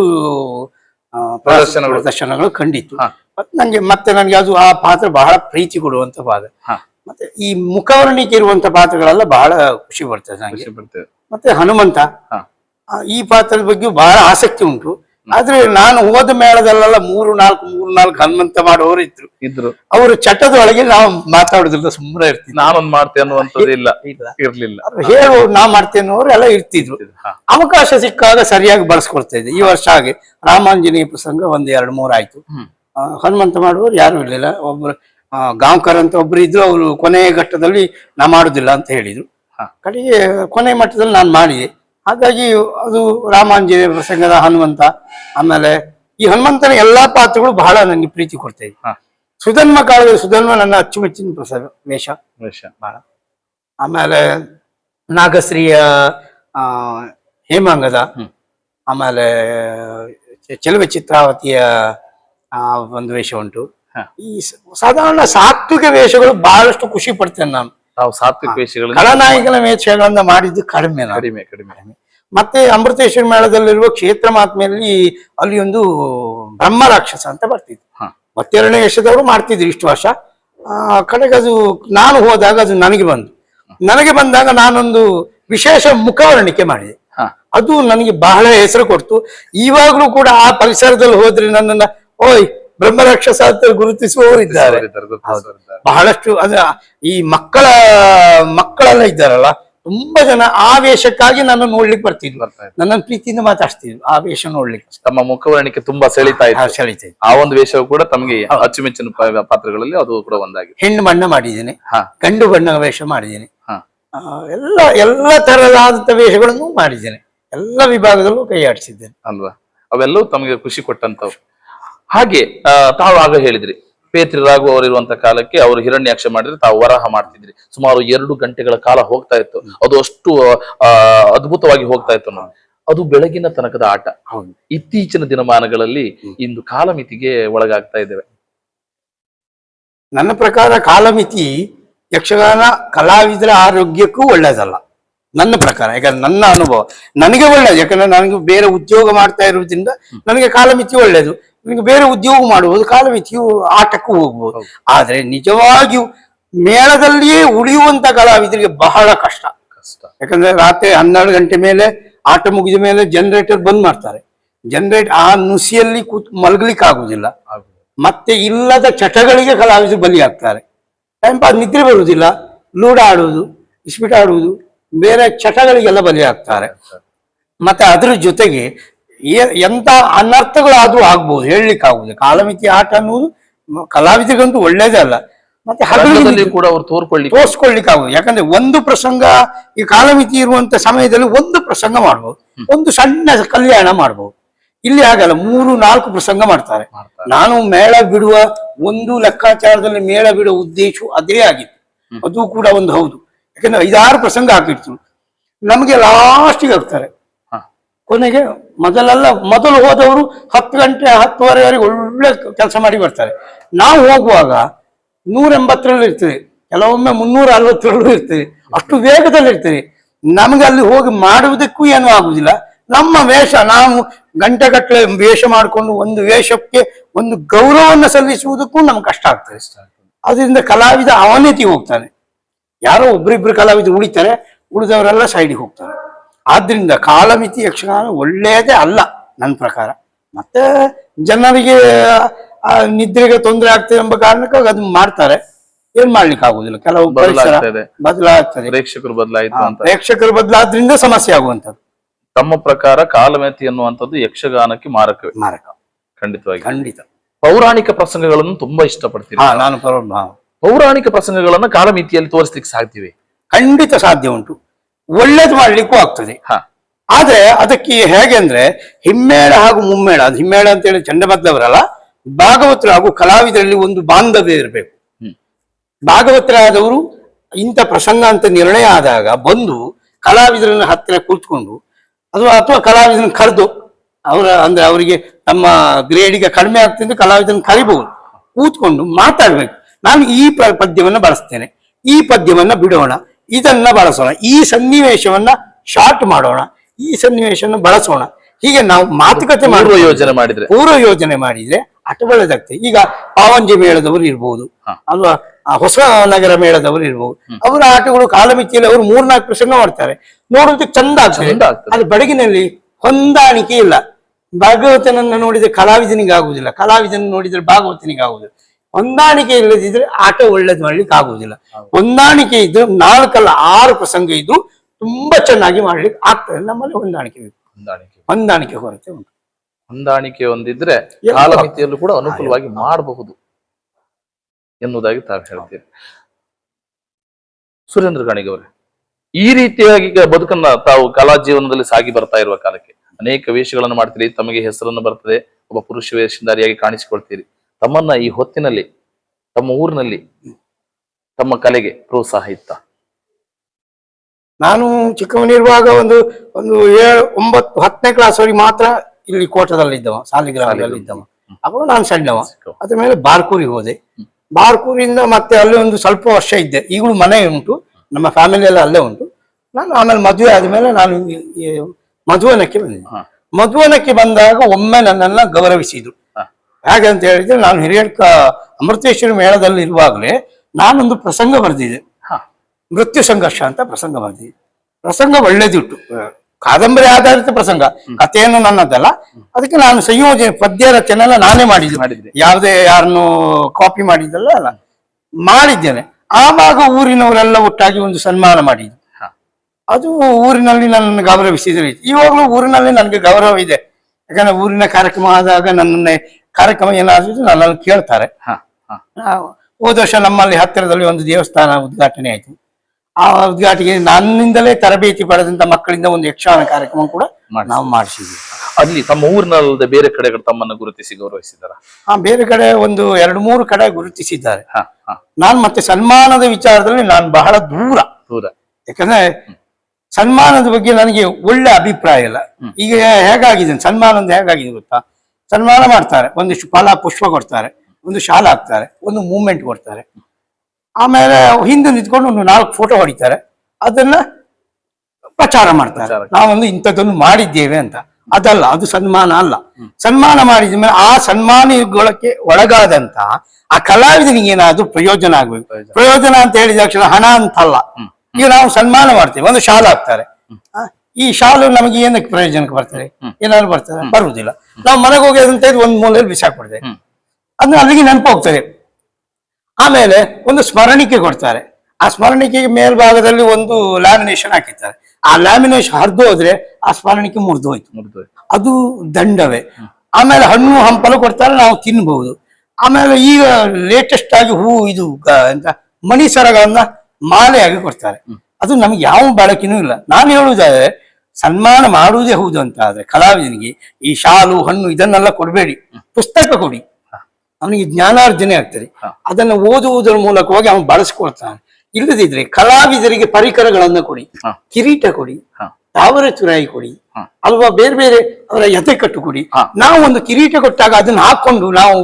ಪ್ರದರ್ಶನಗಳು. ಪ್ರದರ್ಶನಗಳು ಕಂಡಿತ್ತು. ನಂಗೆ ಮತ್ತೆ ನನಗೆ ಅದು ಆ ಪಾತ್ರ ಬಹಳ ಪ್ರೀತಿ ಕೊಡುವಂತ ಪಾತ್ರ ಮತ್ತೆ ಈ ಮುಖವರ್ಣಿಕೆ ಇರುವಂತ ಪಾತ್ರಗಳೆಲ್ಲ ಬಹಳ ಖುಷಿ ಬರ್ತದೆ ಮತ್ತೆ ಹನುಮಂತ ಈ ಪಾತ್ರದ ಬಗ್ಗೆ ಬಹಳ ಆಸಕ್ತಿ ಉಂಟು. ಆದ್ರೆ ನಾನು ಹೋದ ಮೇಳದಲ್ಲೆಲ್ಲ ಮೂರು ನಾಲ್ಕು ಮೂರು ನಾಲ್ಕು ಹನುಮಂತ ಮಾಡುವವರು ಇದ್ರು ಇದ್ರು. ಅವರು ಚಟದೊಳಗೆ ಒಳಗೆ ನಾವು ಮಾತಾಡುದಿಲ್ಲ ಸುಮ್ಮನೆ ಇರ್ತೀವಿ ನಾನೊಂದ್ ಮಾಡ್ತೇನೆ ಅನ್ನುವಂಥದ್ದು ಇಲ್ಲ. ಇರ್ಲಿಲ್ಲ. ಹೇಳು ನಾ ಮಾಡ್ತೇನೆ ಅನ್ನೋರು ಎಲ್ಲ ಇರ್ತಿದ್ರು. ಅವಕಾಶ ಸಿಕ್ಕಾಗ ಸರಿಯಾಗಿ ಬಳಸ್ಕೊಳ್ತಾ ಇದ್ದೆ. ಈ ವರ್ಷ ಹಾಗೆ ರಾಮಾಂಜನೇಯ ಪ್ರಸಂಗ ಒಂದ್ ಎರಡು ಮೂರು ಆಯ್ತು. ಹನುಮಂತ ಮಾಡುವವರು ಯಾರು ಇರ್ಲಿಲ್ಲ. ಒಬ್ರು ಗಾಂವ್ಕರ್ ಅಂತ ಒಬ್ರು ಇದ್ರು. ಅವರು ಕೊನೆಯ ಘಟ್ಟದಲ್ಲಿ ನಾ ಮಾಡುದಿಲ್ಲ ಅಂತ ಹೇಳಿದ್ರು. ಕಡೆಗೆ ಕೊನೆ ಮಟ್ಟದಲ್ಲಿ ನಾನು ಮಾಡಿದೆ. ಹಾಗಾಗಿ ಅದು ರಾಮಾಂಜನೇಯ ಪ್ರಸಂಗದ ಹನುಮಂತ ಆಮೇಲೆ ಈ ಹನುಮಂತನ ಎಲ್ಲಾ ಪಾತ್ರಗಳು ಬಹಳ ನನಗೆ ಪ್ರೀತಿ ಕೊಡ್ತಾ ಇದೆ. ಸುಧನ್ಮ ಕಾಲದ ಸುಧನ್ಮ ನನ್ನ ಅಚ್ಚುಮೆಚ್ಚಿನ ಪ್ರಸಂಗ ವೇಷ ವೇಷ ಬಹಳ. ಆಮೇಲೆ ನಾಗಶ್ರೀಯ ಆ, ಹೇಮಾಂಗದ ಹ್ಮ್. ಆಮೇಲೆ ಚಲುವ ಚಿತ್ರಾವತಿಯ ಆ, ಒಂದು ವೇಷ ಉಂಟು. ಈ ಸಾಧಾರಣ ಸಾತ್ವಿಕ ವೇಷಗಳು ಬಹಳಷ್ಟು ಖುಷಿ ಪಡ್ತೇನೆ ನಾನು. ತಾವು ಸಾತ್ವಿಕ ವೇಷಗಳನ್ನು ಖಳನಾಯಕನ ವೇಷಗಳನ್ನ ಮಾಡಿದ್ದು ಕಡಿಮೆ ಕಡಿಮೆ ಕಡಿಮೆ. ಮತ್ತೆ ಅಮೃತೇಶ್ವರ ಮೇಳದಲ್ಲಿರುವ ಕ್ಷೇತ್ರ ಮಾತ್ಮೆಯಲ್ಲಿ ಅಲ್ಲಿ ಒಂದು ಬ್ರಹ್ಮ ರಾಕ್ಷಸ ಅಂತ ಬರ್ತಿದ್ವಿ ಹಾ. ಮತ್ತೆರಡನೇ ವರ್ಷದವರು ಮಾಡ್ತಿದ್ರು ಇಷ್ಟು ವರ್ಷ. ಆ, ಕಡೆಗೆ ಅದು ನಾನು ಹೋದಾಗ ಅದು ನನಗೆ ಬಂತು. ನನಗೆ ಬಂದಾಗ ನಾನೊಂದು ವಿಶೇಷ ಮುಖವರ್ಣಿಕೆ ಮಾಡಿದೆ. ಅದು ನನಗೆ ಬಹಳ ಹೆಸರು ಕೊಡ್ತು. ಇವಾಗಲೂ ಕೂಡ ಆ ಪರಿಸರದಲ್ಲಿ ಹೋದ್ರೆ ನನ್ನನ್ನ ಓಯ್ ಬ್ರಹ್ಮರಾಕ್ಷಸ ಅಂತ ಗುರುತಿಸುವವರು ಇದ್ದಾರೆ ಇದ್ದಾರೆ, ಬಹಳಷ್ಟು ಅಂದ್ರೆ ಈ ಮಕ್ಕಳ ಮಕ್ಕಳೆಲ್ಲ ಇದ್ದಾರಲ್ಲ ತುಂಬಾ ಜನ ಆ ವೇಷಕ್ಕಾಗಿ ನನ್ನ ನೋಡ್ಲಿಕ್ಕೆ ಬರ್ತಿದ್ವಿ ಬರ್ತಾ ನನ್ನ ಪ್ರೀತಿಯಿಂದ ಮಾತಾಡ್ತಿದ್ವಿ ಆ ವೇಷ ನೋಡ್ಲಿಕ್ಕೆ. ತಮ್ಮ ಮುಖವರ್ಣಿಕೆ ತುಂಬಾ ಸೆಳಿತಾ ಆ, ಇತ್ತು. ಸೆಳೀತಾ ಆ ಒಂದು ವೇಷವು ಕೂಡ ತಮಗೆ ಅಚ್ಚುಮೆಚ್ಚಿನ ಪಾತ್ರಗಳಲ್ಲಿ ಅದು ಕೂಡ ಒಂದಾಗಿ ಹೆಣ್ಣು ಬಣ್ಣ ಮಾಡಿದ್ದೇನೆ ಹಾ. ಗಂಡು ಬಣ್ಣ ವೇಷ ಮಾಡಿದ್ದೇನೆ. ಎಲ್ಲ ಎಲ್ಲ ತರದಾದಂತ ವೇಷಗಳನ್ನು ಮಾಡಿದ್ದೇನೆ. ಎಲ್ಲ ವಿಭಾಗದಲ್ಲೂ ಕೈ ಆಡಿಸಿದ್ದೇನೆ. ಅಲ್ವಾ? ಅವೆಲ್ಲವೂ ತಮಗೆ ಖುಷಿ ಕೊಟ್ಟಂತವು ಹಾಗೆ ಆ, ತಾವು ಆಗ ಹೇಳಿದ್ರಿ ಪೇತ್ರಿರಾಗು ಅವರಿರುವಂತ ಕಾಲಕ್ಕೆ ಅವರು ಹಿರಣ್ಯಾಕ್ಷ ಮಾಡಿದ್ರೆ ತಾವು ವರಹ ಮಾಡ್ತಿದ್ರಿ. ಸುಮಾರು ಎರಡು ಗಂಟೆಗಳ ಕಾಲ ಹೋಗ್ತಾ ಇತ್ತು. ಅದು ಅಷ್ಟು ಆ, ಅದ್ಭುತವಾಗಿ ಹೋಗ್ತಾ ಇತ್ತು ನಾವು ಅದು ಬೆಳಗಿನ ತನಕದ ಆಟ. ಇತ್ತೀಚಿನ ದಿನಮಾನಗಳಲ್ಲಿ ಇಂದು ಕಾಲಮಿತಿಗೆ ಒಳಗಾಗ್ತಾ ಇದ್ದೇವೆ. ನನ್ನ ಪ್ರಕಾರ ಕಾಲಮಿತಿ ಯಕ್ಷಗಾನ ಕಲಾವಿದರ ಆರೋಗ್ಯಕ್ಕೂ ಒಳ್ಳೇದಲ್ಲ ನನ್ನ ಪ್ರಕಾರ. ಯಾಕಂದ್ರೆ ನನ್ನ ಅನುಭವ. ನನಗೆ ಒಳ್ಳೇದು ಯಾಕಂದ್ರೆ ನನಗೆ ಬೇರೆ ಉದ್ಯೋಗ ಮಾಡ್ತಾ ಇರೋದ್ರಿಂದ ನನಗೆ ಕಾಲಮಿತಿ ಒಳ್ಳೆಯದು. ನನಗೆ ಬೇರೆ ಉದ್ಯೋಗ ಮಾಡುವುದು ಕಾಲಮಿತಿಯು ಆಟಕ್ಕೂ ಹೋಗ್ಬೋದು. ಆದರೆ ನಿಜವಾಗಿಯೂ ಮೇಳದಲ್ಲಿಯೇ ಉಳಿಯುವಂತ ಕಲಾವಿದರಿಗೆ ಬಹಳ ಕಷ್ಟ. ಕಷ್ಟ. ಯಾಕಂದ್ರೆ ರಾತ್ರಿ ಹನ್ನೆರಡು ಗಂಟೆ ಮೇಲೆ ಆಟ ಮುಗಿದ ಮೇಲೆ ಜನರೇಟರ್ ಬಂದ್ ಮಾಡ್ತಾರೆ. ಜನರೇಟ್ ಆ ನುಸಿಯಲ್ಲಿ ಕೂತ್ ಮಲಗಲಿಕ್ಕೆ ಆಗುದಿಲ್ಲ. ಮತ್ತೆ ಇಲ್ಲದ ಚಟಗಳಿಗೆ ಕಲಾವಿದರು ಬಲಿಯಾಗ್ತಾರೆ. ಟೈಮ್ ಪಾಸ್ ನಿದ್ರೆ ಬರುವುದಿಲ್ಲ ಲೂಡ ಆಡುವುದು ಇಸ್ಪಿಟ್ ಆಡುವುದು ಬೇರೆ ಚಟಗಳಿಗೆಲ್ಲ ಬಲಿ ಆಗ್ತಾರೆ ಮತ್ತೆ ಅದ್ರ ಜೊತೆಗೆ ಎಂತ ಅನರ್ಥಗಳಾದ್ರೂ ಆಗ್ಬಹುದು ಹೇಳಲಿಕ್ಕೆ ಆಗುದು ಕಾಲಮಿತಿ ಆಟ ಅನ್ನುವುದು ಕಲಾವಿದರಿಗಂತೂ ಒಳ್ಳೇದೇ ಅಲ್ಲ. ಮತ್ತೆ ಹಗಲಿಗೆ ರಂಗದಲ್ಲಿ ಕೂಡ ಅವ್ರು ತೋರ್ಕೊಳ್ಳಿ ತೋರ್ಸ್ಕೊಳ್ಲಿಕ್ಕೆ ಆಗುದು ಯಾಕಂದ್ರೆ ಒಂದು ಪ್ರಸಂಗ ಈ ಕಾಲಮಿತಿ ಇರುವಂತ ಸಮಯದಲ್ಲಿ ಒಂದು ಪ್ರಸಂಗ ಮಾಡ್ಬಹುದು ಒಂದು ಸಣ್ಣ ಕಲ್ಯಾಣ ಮಾಡ್ಬಹುದು ಇಲ್ಲಿ ಆಗಲ್ಲ ಮೂರು ನಾಲ್ಕು ಪ್ರಸಂಗ ಮಾಡ್ತಾರೆ. ನಾನು ಮೇಳ ಬಿಡುವ ಒಂದು ಲೆಕ್ಕಾಚಾರದಲ್ಲಿ ಮೇಳ ಬಿಡುವ ಉದ್ದೇಶ ಅದೇ ಆಗಿತ್ತು. ಅದು ಕೂಡ ಒಂದು ಹೌದು. ಯಾಕಂದ್ರೆ ಐದಾರು ಪ್ರಸಂಗ ಹಾಕಿರ್ತು ನಮಗೆ ಲಾಸ್ಟಿಗೆ ಹೋಗ್ತಾರೆ. ಕೊನೆಗೆ ಮೊದಲೆಲ್ಲ ಮೊದಲು ಹೋದವರು ಹತ್ತು ಗಂಟೆ, ಹತ್ತುವರೆವರೆಗೆ ಒಳ್ಳೆ ಕೆಲಸ ಮಾಡಿ ಬರ್ತಾರೆ. ನಾವು ಹೋಗುವಾಗ ನೂರ ಎಂಬತ್ತರಲ್ಲಿ ಇರ್ತದೆ ಕೆಲವೊಮ್ಮೆ ಮುನ್ನೂರ ಅರವತ್ತರಲ್ಲೂ ಇರ್ತೀವಿ. ಅಷ್ಟು ವೇಗದಲ್ಲಿ ಇರ್ತೀವಿ ನಮಗೆ ಅಲ್ಲಿ ಹೋಗಿ ಮಾಡುವುದಕ್ಕೂ ಏನೂ ಆಗುದಿಲ್ಲ. ನಮ್ಮ ವೇಷ, ನಾವು ಗಂಟೆಗಟ್ಟಲೆ ವೇಷ ಮಾಡಿಕೊಂಡು ಒಂದು ವೇಷಕ್ಕೆ ಒಂದು ಗೌರವವನ್ನು ಸಲ್ಲಿಸುವುದಕ್ಕೂ ನಮ್ಗೆ ಕಷ್ಟ ಆಗ್ತದೆ. ಅದರಿಂದ ಕಲಾವಿದ ಅವನತಿ ಹೋಗ್ತಾನೆ. ಯಾರೋ ಒಬ್ರಿಬ್ರು ಕಲಾವಿದರು ಉಳಿತಾರೆ, ಉಳಿದವರೆಲ್ಲ ಸೈಡಿಗೆ ಹೋಗ್ತಾರೆ. ಆದ್ರಿಂದ ಕಾಲಮಿತಿ ಯಕ್ಷಗಾನ ಒಳ್ಳೆಯದೇ ಅಲ್ಲ ನನ್ನ ಪ್ರಕಾರ. ಮತ್ತೆ ಜನರಿಗೆ ನಿದ್ರೆಗೆ ತೊಂದರೆ ಆಗ್ತದೆ ಎಂಬ ಕಾರಣಕ್ಕಾಗಿ ಅದನ್ನ ಮಾಡ್ತಾರೆ. ಏನ್ ಮಾಡ್ಲಿಕ್ಕೆ ಆಗುದಿಲ್ಲ? ಕೆಲವು ಬದಲಾಗ್ತದೆ. ಪ್ರೇಕ್ಷಕರು ಬದಲಾಯಿತು ಪ್ರೇಕ್ಷಕರು ಬದಲಾದ್ರಿಂದ ಸಮಸ್ಯೆ ಆಗುವಂತದ್ದು ತಮ್ಮ ಪ್ರಕಾರ ಕಾಲಮಿತಿ ಅನ್ನುವಂಥದ್ದು ಯಕ್ಷಗಾನಕ್ಕೆ ಮಾರಕ ಮಾರಕ. ಖಂಡಿತವಾಗಿ. ಖಂಡಿತ. ಪೌರಾಣಿಕ ಪ್ರಸಂಗಗಳನ್ನು ತುಂಬಾ ಇಷ್ಟಪಡ್ತೀನಿ. ನಾನು ಪರ- ಪೌರಾಣಿಕ ಪ್ರಸಂಗಗಳನ್ನು ಕಾಲಮಿತಿಯಲ್ಲಿ ತೋರಿಸ್ಲಿಕ್ಕೆ ಸಾಧ್ಯವೇ? ಖಂಡಿತ ಸಾಧ್ಯ ಉಂಟು. ಒಳ್ಳೇದು ಮಾಡ್ಲಿಕ್ಕೂ ಆಗ್ತದೆ. ಆದ್ರೆ ಅದಕ್ಕೆ ಹೇಗೆ ಅಂದ್ರೆ ಹಿಮ್ಮೇಳ ಹಾಗೂ ಮುಮ್ಮೇಳ ಅದು ಹಿಮ್ಮೇಳ ಅಂತ ಹೇಳಿ ಚಂಡಮದ್ದವರಲ್ಲ ಭಾಗವತರು ಹಾಗೂ ಕಲಾವಿದರಲ್ಲಿ ಒಂದು ಬಾಂಧವ್ಯ ಇರಬೇಕು. ಭಾಗವತರಾದವರು ಇಂಥ ಪ್ರಸಂಗ ಅಂತ ನಿರ್ಣಯ ಆದಾಗ ಬಂದು ಕಲಾವಿದರನ್ನ ಹತ್ತಿರ ಕೂತ್ಕೊಂಡು ಅಥವಾ ಅಥವಾ ಕಲಾವಿದರನ್ನ ಕರೆದು ಅವರ ಅಂದ್ರೆ ಅವರಿಗೆ ತಮ್ಮ ಗ್ರೇಡಿಗೆ ಕಡಿಮೆ ಆಗ್ತಿದ್ದು ಕಲಾವಿದರನ್ನ ಕರಿಬಹುದು ಕೂತ್ಕೊಂಡು ಮಾತಾಡ್ಬೇಕು. ನಾನು ಈ ಪದ್ಯವನ್ನ ಬಳಸ್ತೇನೆ. ಈ ಪದ್ಯವನ್ನ ಬಿಡೋಣ. ಇದನ್ನ ಬಳಸೋಣ. ಈ ಸನ್ನಿವೇಶವನ್ನ ಶಾರ್ಟ್ ಮಾಡೋಣ. ಈ ಸನ್ನಿವೇಶವನ್ನು ಬಳಸೋಣ. ಹೀಗೆ ನಾವು ಮಾತುಕತೆ ಮಾಡುವ ಯೋಜನೆ ಮಾಡಿದ್ರೆ. ಪೂರ್ವ ಯೋಜನೆ ಮಾಡಿದ್ರೆ ಅಟ ಒಳ್ಳೆದಾಗ್ತದೆ ಈಗ ಪಾವಂಜಿ ಮೇಳದವರು ಇರ್ಬೋದು ಅಲ್ವಾ? ಆ ಹೊಸ ನಗರ ಮೇಳದವರು ಇರ್ಬೋದು. ಅವರ ಆಟಗಳು ಕಾಲಮಿತಿಯಲ್ಲಿ ಅವರು ಮೂರ್ನಾಲ್ಕು ಪ್ರಸಂಗ ಮಾಡ್ತಾರೆ. ನೋಡೋದಕ್ಕೆ ಚಂದ ಆಗ್ತದೆ. ಅದು ಬಡಗಿನಲ್ಲಿ ಹೊಂದಾಣಿಕೆ ಇಲ್ಲ. ಭಾಗವತನನ್ನ ನೋಡಿದ್ರೆ ಕಲಾವಿದನಿಗಾಗುವುದಿಲ್ಲ. ಕಲಾವಿದನ ನೋಡಿದ್ರೆ ಭಾಗವತನಿಗಾಗುವುದಿಲ್ಲ. ಹೊಂದಾಣಿಕೆ ಇಲ್ಲದಿದ್ರೆ ಆಟ ಒಳ್ಳೇದು ಮಾಡ್ಲಿಕ್ಕೆ ಆಗುವುದಿಲ್ಲ. ಹೊಂದಾಣಿಕೆ ಇದ್ರೆ ನಾಲ್ಕಲ್ಲ ಆರು ಪ್ರಸಂಗ ಇದ್ದು ತುಂಬಾ ಚೆನ್ನಾಗಿ ಮಾಡ್ಲಿಕ್ಕೆ ಆಗ್ತದೆ. ನಮ್ಮಲ್ಲಿ ಹೊಂದಾಣಿಕೆ ಬೇಕು ಹೊಂದಾಣಿಕೆ. ಹೊಂದಾಣಿಕೆ ಕೊರತೆ ಉಂಟು. ಹೊಂದಾಣಿಕೆ ಹೊಂದಿದ್ರೆ ಕಾಲ ಕಾಲಮಿತಿಯಲ್ಲೂ ಕೂಡ ಅನುಕೂಲವಾಗಿ ಮಾಡಬಹುದು ಎನ್ನುವುದಾಗಿ ತಾವು ಹೇಳ್ತೀರಿ. ಸುರೇಂದ್ರ ಗಾಣಿಗವರೇ ಈ ರೀತಿಯಾಗಿ ಬದುಕನ್ನ ತಾವು ಕಲಾ ಜೀವನದಲ್ಲಿ ಸಾಗಿ ಬರ್ತಾ ಇರುವ ಕಾಲಕ್ಕೆ ಅನೇಕ ವೇಷಗಳನ್ನು ಮಾಡ್ತೀರಿ. ತಮಗೆ ಹೆಸರನ್ನು ಬರ್ತದೆ. ಒಬ್ಬ ಪುರುಷ ವೇಷಧಾರಿಯಾಗಿ ಕಾಣಿಸಿಕೊಳ್ತೀರಿ. ತಮ್ಮನ್ನ ಈ ಹೊತ್ತಿನಲ್ಲಿ ತಮ್ಮ ಊರಿನಲ್ಲಿ ತಮ್ಮ ಕಲೆಗೆ ಪ್ರೋತ್ಸಾಹ ಇತ್ತ? ನಾನು ಚಿಕ್ಕವನಿರುವಾಗ ಒಂದು ಒಂದು ಏಳು ಒಂಬತ್ತು ಹತ್ತನೇ ಕ್ಲಾಸ್ ಅವರಿಗೆ ಮಾತ್ರ ಇಲ್ಲಿ ಕೋಟದಲ್ಲಿದ್ದವ ಸಾಲಿಗ್ರಾಮದಲ್ಲಿ ಇದ್ದವ. ಅವಾಗ ನಾನು ಸಣ್ಣವ. ಅದ್ರ ಮೇಲೆ ಬಾರ್ಕೂರಿಗೆ ಹೋದೆ. ಬಾರ್ಕೂರಿಂದ ಮತ್ತೆ ಅಲ್ಲೇ ಒಂದು ಸ್ವಲ್ಪ ವರ್ಷ ಇದ್ದೆ. ಈಗಲೂ ಮನೆ ಉಂಟು. ನಮ್ಮ ಫ್ಯಾಮಿಲಿ ಎಲ್ಲ ಅಲ್ಲೇ ಉಂಟು. ನಾನು ಆಮೇಲೆ ಮದುವೆ ಆದ್ಮೇಲೆ ನಾನು ಮಧುವನಕ್ಕೆ ಬಂದೆ. ಮಧುವನಕ್ಕೆ ಬಂದಾಗ ಒಮ್ಮೆ ನನ್ನನ್ನ ಗೌರವಿಸಿದ್ರು. ಹೇಗೆ ಅಂತ ಹೇಳಿದ್ರೆ ನಾನು ಹಿರಿಯಡ್ಕ ಅಮೃತೇಶ್ವರ ಮೇಳದಲ್ಲಿ ಇರುವಾಗಲೇ ನಾನೊಂದು ಪ್ರಸಂಗ ಬರೆದಿದ್ದೆ ಹಾ. ಮೃತ್ಯು ಸಂಘರ್ಷ ಅಂತ ಪ್ರಸಂಗ ಬರೆದಿದ್ದೆ ಪ್ರಸಂಗ ಒಳ್ಳೇದಿಟ್ಟು ಕಾದಂಬರಿ ಆಧಾರಿತ ಪ್ರಸಂಗ. ಕಥೆಯನ್ನು ನನ್ನದಲ್ಲ. ಅದಕ್ಕೆ ನಾನು ಸಂಯೋಜನೆ ಪದ್ಯ ರಚನೆ ಎಲ್ಲ ನಾನೇ ಮಾಡಿದ್ದೆ. ಮಾಡಿದ್ದೆ ಯಾವುದೇ ಯಾರನ್ನು ಕಾಪಿ ಮಾಡಿದ್ದಲ್ಲ ಅಲ್ಲ. ಮಾಡಿದ್ದೇನೆ. ಆವಾಗ ಊರಿನವರೆಲ್ಲ ಒಟ್ಟಾಗಿ ಒಂದು ಸನ್ಮಾನ ಮಾಡಿದ್ದು ಹಾ. ಅದು ಊರಿನಲ್ಲಿ ನನ್ನನ್ನು ಗೌರವಿಸಿದ್ರೆ ಇವಾಗಲೂ ಊರಿನಲ್ಲಿ ನನಗೆ ಗೌರವ ಇದೆ. ಯಾಕಂದ್ರೆ ಊರಿನ ಕಾರ್ಯಕ್ರಮ ಆದಾಗ ನನ್ನನ್ನೇ ಕಾರ್ಯಕ್ರಮ ಏನಾದ್ರು ನನ್ನನ್ನು ಕೇಳ್ತಾರೆ. ಹಾ ನಾವು ಹೋದ ವರ್ಷ ನಮ್ಮಲ್ಲಿ ಹತ್ತಿರದಲ್ಲಿ ಒಂದು ದೇವಸ್ಥಾನ ಉದ್ಘಾಟನೆ ಆಯಿತು. ಆ ಉದ್ಘಾಟನೆ ನನ್ನಿಂದಲೇ ತರಬೇತಿ ಪಡೆದಂತ ಮಕ್ಕಳಿಂದ ಒಂದು ಯಕ್ಷಗಾನ ಕಾರ್ಯಕ್ರಮ ಕೂಡ ನಾವು ಮಾಡಿಸಿದ್ವಿ. ಅಲ್ಲಿ ತಮ್ಮ ಊರಿನಲ್ಲದೆ ಬೇರೆ ಕಡೆಗಳು ತಮ್ಮನ್ನು ಗುರುತಿಸಿ ಗೌರವಿಸಿದಾರ ಹಾ ಬೇರೆ ಕಡೆ ಒಂದು ಎರಡು ಮೂರು ಕಡೆ ಗುರುತಿಸಿದ್ದಾರೆ. ಹಾ ಹಾ. ನಾನು ಮತ್ತೆ ಸನ್ಮಾನದ ವಿಚಾರದಲ್ಲಿ ನಾನು ಬಹಳ ದೂರ. ದೂರ. ಯಾಕಂದ್ರೆ ಸನ್ಮಾನದ ಬಗ್ಗೆ ನನಗೆ ಒಳ್ಳೆ ಅಭಿಪ್ರಾಯ ಇಲ್ಲ. ಈಗ ಹೇಗಾಗಿದೆ ಸನ್ಮಾನ ಹೇಗಾಗಿದೆ ಗೊತ್ತಾ? ಸನ್ಮಾನ ಮಾಡ್ತಾರೆ. ಒಂದಿಷ್ಟು ಫಲ ಪುಷ್ಪ ಕೊಡ್ತಾರೆ. ಒಂದು ಶಾಲ ಹಾಕ್ತಾರೆ. ಒಂದು ಮೂಮೆಂಟ್ ಕೊಡ್ತಾರೆ. ಆಮೇಲೆ ಹಿಂದೆ ನಿಂತ್ಕೊಂಡು ಒಂದು ನಾಲ್ಕು ಫೋಟೋ ಹೊಡಿತಾರೆ. ಅದನ್ನ ಪ್ರಚಾರ ಮಾಡ್ತಾರೆ. ನಾವೊಂದು ಇಂಥದ್ದನ್ನು ಮಾಡಿದ್ದೇವೆ ಅಂತ. ಅದಲ್ಲ ಅದು ಸನ್ಮಾನ ಅಲ್ಲ. ಸನ್ಮಾನ ಮಾಡಿದ ಮೇಲೆ ಆ ಸನ್ಮಾನಗೊಳಕ್ಕೆ ಒಳಗಾದಂತ ಆ ಕಲಾವಿದನಿಗೆ ಏನಾದ್ರು ಪ್ರಯೋಜನ ಆಗ್ಬೇಕು. ಪ್ರಯೋಜನ. ಅಂತ ಹೇಳಿದ ತಕ್ಷಣ ಹಣ ಅಂತಲ್ಲ. ಈಗ ನಾವು ಸನ್ಮಾನ ಮಾಡ್ತೇವೆ. ಒಂದು ಶಾಲು ಹಾಕ್ತಾರೆ. ಈ ಶಾಲು ನಮಗೆ ಏನಕ್ಕೆ ಪ್ರಯೋಜನಕ್ಕೆ ಬರ್ತದೆ? ಏನಾದ್ರು ಬರ್ತಾರೆ ಬರುವುದಿಲ್ಲ. ನಾವು ಮನೆಗೆ ಹೋಗಿ ಅದನ್ನ ತೆಗೆದು ಒಂದು ಮೂಲೆಯಲ್ಲಿ ಬಿಸಾಕ್ಬಿಡ್ತೇವೆ ಅದನ್ನ ಅದು ಅಲ್ಲಿಗೆ ನೆನಪು ಹೋಗ್ತದೆ ಆಮೇಲೆ ಒಂದು ಸ್ಮರಣಿಕೆ ಕೊಡ್ತಾರೆ. ಆ ಸ್ಮರಣಿಕೆಗೆ ಮೇಲ್ಭಾಗದಲ್ಲಿ ಒಂದು ಲ್ಯಾಮಿನೇಷನ್ ಹಾಕಿರ್ತಾರೆ. ಆ ಲ್ಯಾಮಿನೇಷನ್ ಹರಿದು ಹೋದ್ರೆ ಆ ಸ್ಮರಣಿಕೆ ಮುರಿದು ಹೋಯ್ತು. ಅದು ದಂಡವೇ. ಆಮೇಲೆ ಹಣ್ಣು ಹಂಪಲು ಕೊಡ್ತಾರೆ ನಾವು ತಿನ್ಬಹುದು. ಆಮೇಲೆ ಈಗ ಲೇಟೆಸ್ಟ್ ಆಗಿ ಹೂ ಇದು ಗ- ಎಂತ ಮಣಿ ಸರಗಳನ್ನ ಮಾಲೆಯಾಗಿ ಕೊಡ್ತಾರೆ. ಅದು ನಮ್ಗೆ ಯಾವ ಬಳಕೆನೂ ಇಲ್ಲ. ನಾನು ಹೇಳುವುದಾದ್ರೆ ಸನ್ಮಾನ ಮಾಡುವುದೇ ಹೌದು ಅಂತ ಆದ್ರೆ ಕಲಾವಿದನಿಗೆ ಈ ಶಾಲು ಹಣ್ಣು ಇದನ್ನೆಲ್ಲ ಕೊಡಬೇಡಿ. ಪುಸ್ತಕ ಕೊಡಿ. ಅವನಿಗೆ ಜ್ಞಾನಾರ್ಜನೆ ಆಗ್ತದೆ. ಅದನ್ನು ಓದುವುದರ ಮೂಲಕವಾಗಿ ಅವನು ಬಳಸ್ಕೊಳ್ತಾನೆ. ಇಲ್ಲದಿದ್ರೆ ಕಲಾವಿದರಿಗೆ ಪರಿಕರಗಳನ್ನು ಕೊಡಿ. ಕಿರೀಟ ಕೊಡಿ. ತಾವರೆ ಚುರಾಯಿ ಕೊಡಿ. ಅಲ್ವಾ ಬೇರೆ ಬೇರೆ ಅವರ ಯತೆ ಕಟ್ಟು ಕೊಡಿ. ನಾವು ಒಂದು ಕಿರೀಟ ಕೊಟ್ಟಾಗ ಅದನ್ನ ಹಾಕೊಂಡು ನಾವು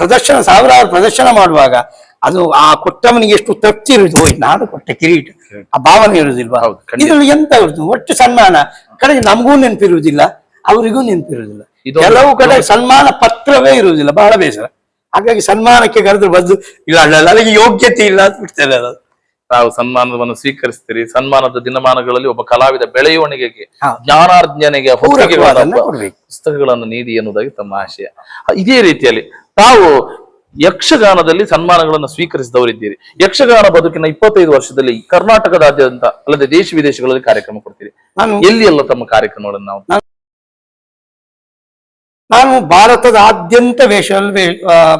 ಪ್ರದರ್ಶನ ಸಾವಿರಾರು ಪ್ರದರ್ಶನ ಮಾಡುವಾಗ ಅದು ಆ ಕೊಟ್ಟವನಿಗೆ ಎಷ್ಟು ತೃಪ್ತಿ ಇರುವುದು ಹೋಯ್ತು ನಾನು ಕೊಟ್ಟ ಕಿರೀಟ ಆ ಭಾವನೆ ಇರುವುದಿಲ್ವಾ. ಇದರಲ್ಲಿ ಎಂತ ಇರುವುದು? ಒಟ್ಟು ಸನ್ಮಾನ. ಕಡೆಗೆ ನಮಗೂ ನೆನಪಿರುವುದಿಲ್ಲ ಅವರಿಗೂ ನೆನಪಿರುವುದಿಲ್ಲ. ಕೆಲವು ಕಡೆ ಸನ್ಮಾನ ಪತ್ರವೇ ಇರುವುದಿಲ್ಲ ಬಹಳ ಬೇಸರ. ಹಾಗಾಗಿ ಸನ್ಮಾನಕ್ಕೆ ಕರೆದು ಬಂದು ಇಲ್ಲ ಅಲ್ಲ ನನಗೆ ಯೋಗ್ಯತೆ ಇಲ್ಲ ಅಂತ ಬಿಡ್ತಾರೆ ಅದು. ತಾವು ಸನ್ಮಾನವನ್ನು ಸ್ವೀಕರಿಸ್ತೀರಿ. ಸನ್ಮಾನದ ದಿನಮಾನಗಳಲ್ಲಿ ಒಬ್ಬ ಕಲಾವಿದ ಬೆಳೆಯುವಣಿಗೆಗೆ. ಜ್ಞಾನಾರ್ಜನೆಗೆ ಪುಸ್ತಕಗಳನ್ನು ನೀಡಿ ಎನ್ನುವುದಾಗಿ ತಮ್ಮ ಆಶಯ. ಇದೇ ರೀತಿಯಲ್ಲಿ ತಾವು ಯಕ್ಷಗಾನದಲ್ಲಿ ಸನ್ಮಾನಗಳನ್ನು ಸ್ವೀಕರಿಸಿದವರಿದ್ದೀರಿ ಯಕ್ಷಗಾನ ಬದುಕಿನ ಇಪ್ಪತ್ತೈದು ವರ್ಷದಲ್ಲಿ ಕರ್ನಾಟಕದಾದ್ಯಂತ ಅಲ್ಲದೆ ದೇಶ ವಿದೇಶಗಳಲ್ಲಿ ಕಾರ್ಯಕ್ರಮ ಕೊಡ್ತೀರಿ. ನಾನು ಎಲ್ಲಿ ಎಲ್ಲ ತಮ್ಮ ಕಾರ್ಯಕ್ರಮಗಳನ್ನು ನಾವು ನಾನು ಭಾರತದ ಆದ್ಯಂತ ವೇಷ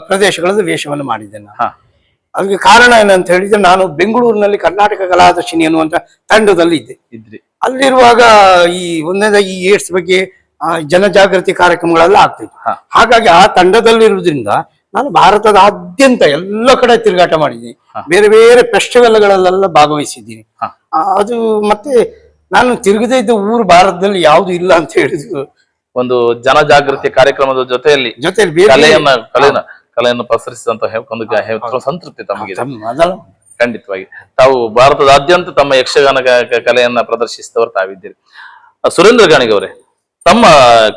ಪ್ರದೇಶಗಳಲ್ಲಿ ವೇಷವನ್ನು ಮಾಡಿದ್ದೇನೆ ಅದಕ್ಕೆ ಕಾರಣ ಏನಂತ ಹೇಳಿದ್ರೆ ನಾನು ಬೆಂಗಳೂರಿನಲ್ಲಿ ಕರ್ನಾಟಕ ಕಲಾದರ್ಶಿನಿ ಅನ್ನುವಂತ ತಂಡದಲ್ಲಿ ಇದ್ದೆ. ಇದ್ರಿ. ಅಲ್ಲಿರುವಾಗ ಈ ಒಂದನೇದಾಗಿ ಈ ಏಡ್ಸ್ ಬಗ್ಗೆ ಜನಜಾಗೃತಿ ಕಾರ್ಯಕ್ರಮಗಳೆಲ್ಲ ಆಗ್ತಿತ್ತು. ಹಾಗಾಗಿ ಆ ತಂಡದಲ್ಲಿರುವುದರಿಂದ ನಾನು ಭಾರತದ ಆದ್ಯಂತ ಎಲ್ಲ ಕಡೆ ತಿರುಗಾಟ ಮಾಡಿದ್ದೀನಿ. ಬೇರೆ ಬೇರೆ ಫೆಸ್ಟಿವಲ್ಗಳಲ್ಲೆಲ್ಲ ಭಾಗವಹಿಸಿದ್ದೀನಿ. ಅದು ಮತ್ತೆ ನಾನು ತಿರುಗದೇ ಇದ್ದ ಊರು ಭಾರತದಲ್ಲಿ ಯಾವುದು ಇಲ್ಲ ಅಂತ ಹೇಳಿದ್ರು. ಒಂದು ಜನಜಾಗೃತಿ ಕಾರ್ಯಕ್ರಮದ ಜೊತೆಯಲ್ಲಿ ಕಲೆಯನ್ನ ಕಲೆಯನ್ನ ಕಲೆಯನ್ನು ಪಸರಿಸಿದಂತ ಸಂತೃಪ್ತಿ ತಮಗೆ ಖಂಡಿತವಾಗಿ. ತಾವು ಭಾರತದಾದ್ಯಂತ ತಮ್ಮ ಯಕ್ಷಗಾನ ಕಲೆಯನ್ನ ಪ್ರದರ್ಶಿಸಿದವರು ತಾವಿದ್ದೀರಿ. ಸುರೇಂದ್ರ ಗಾಣಿಗೆ ಅವರೇ ತಮ್ಮ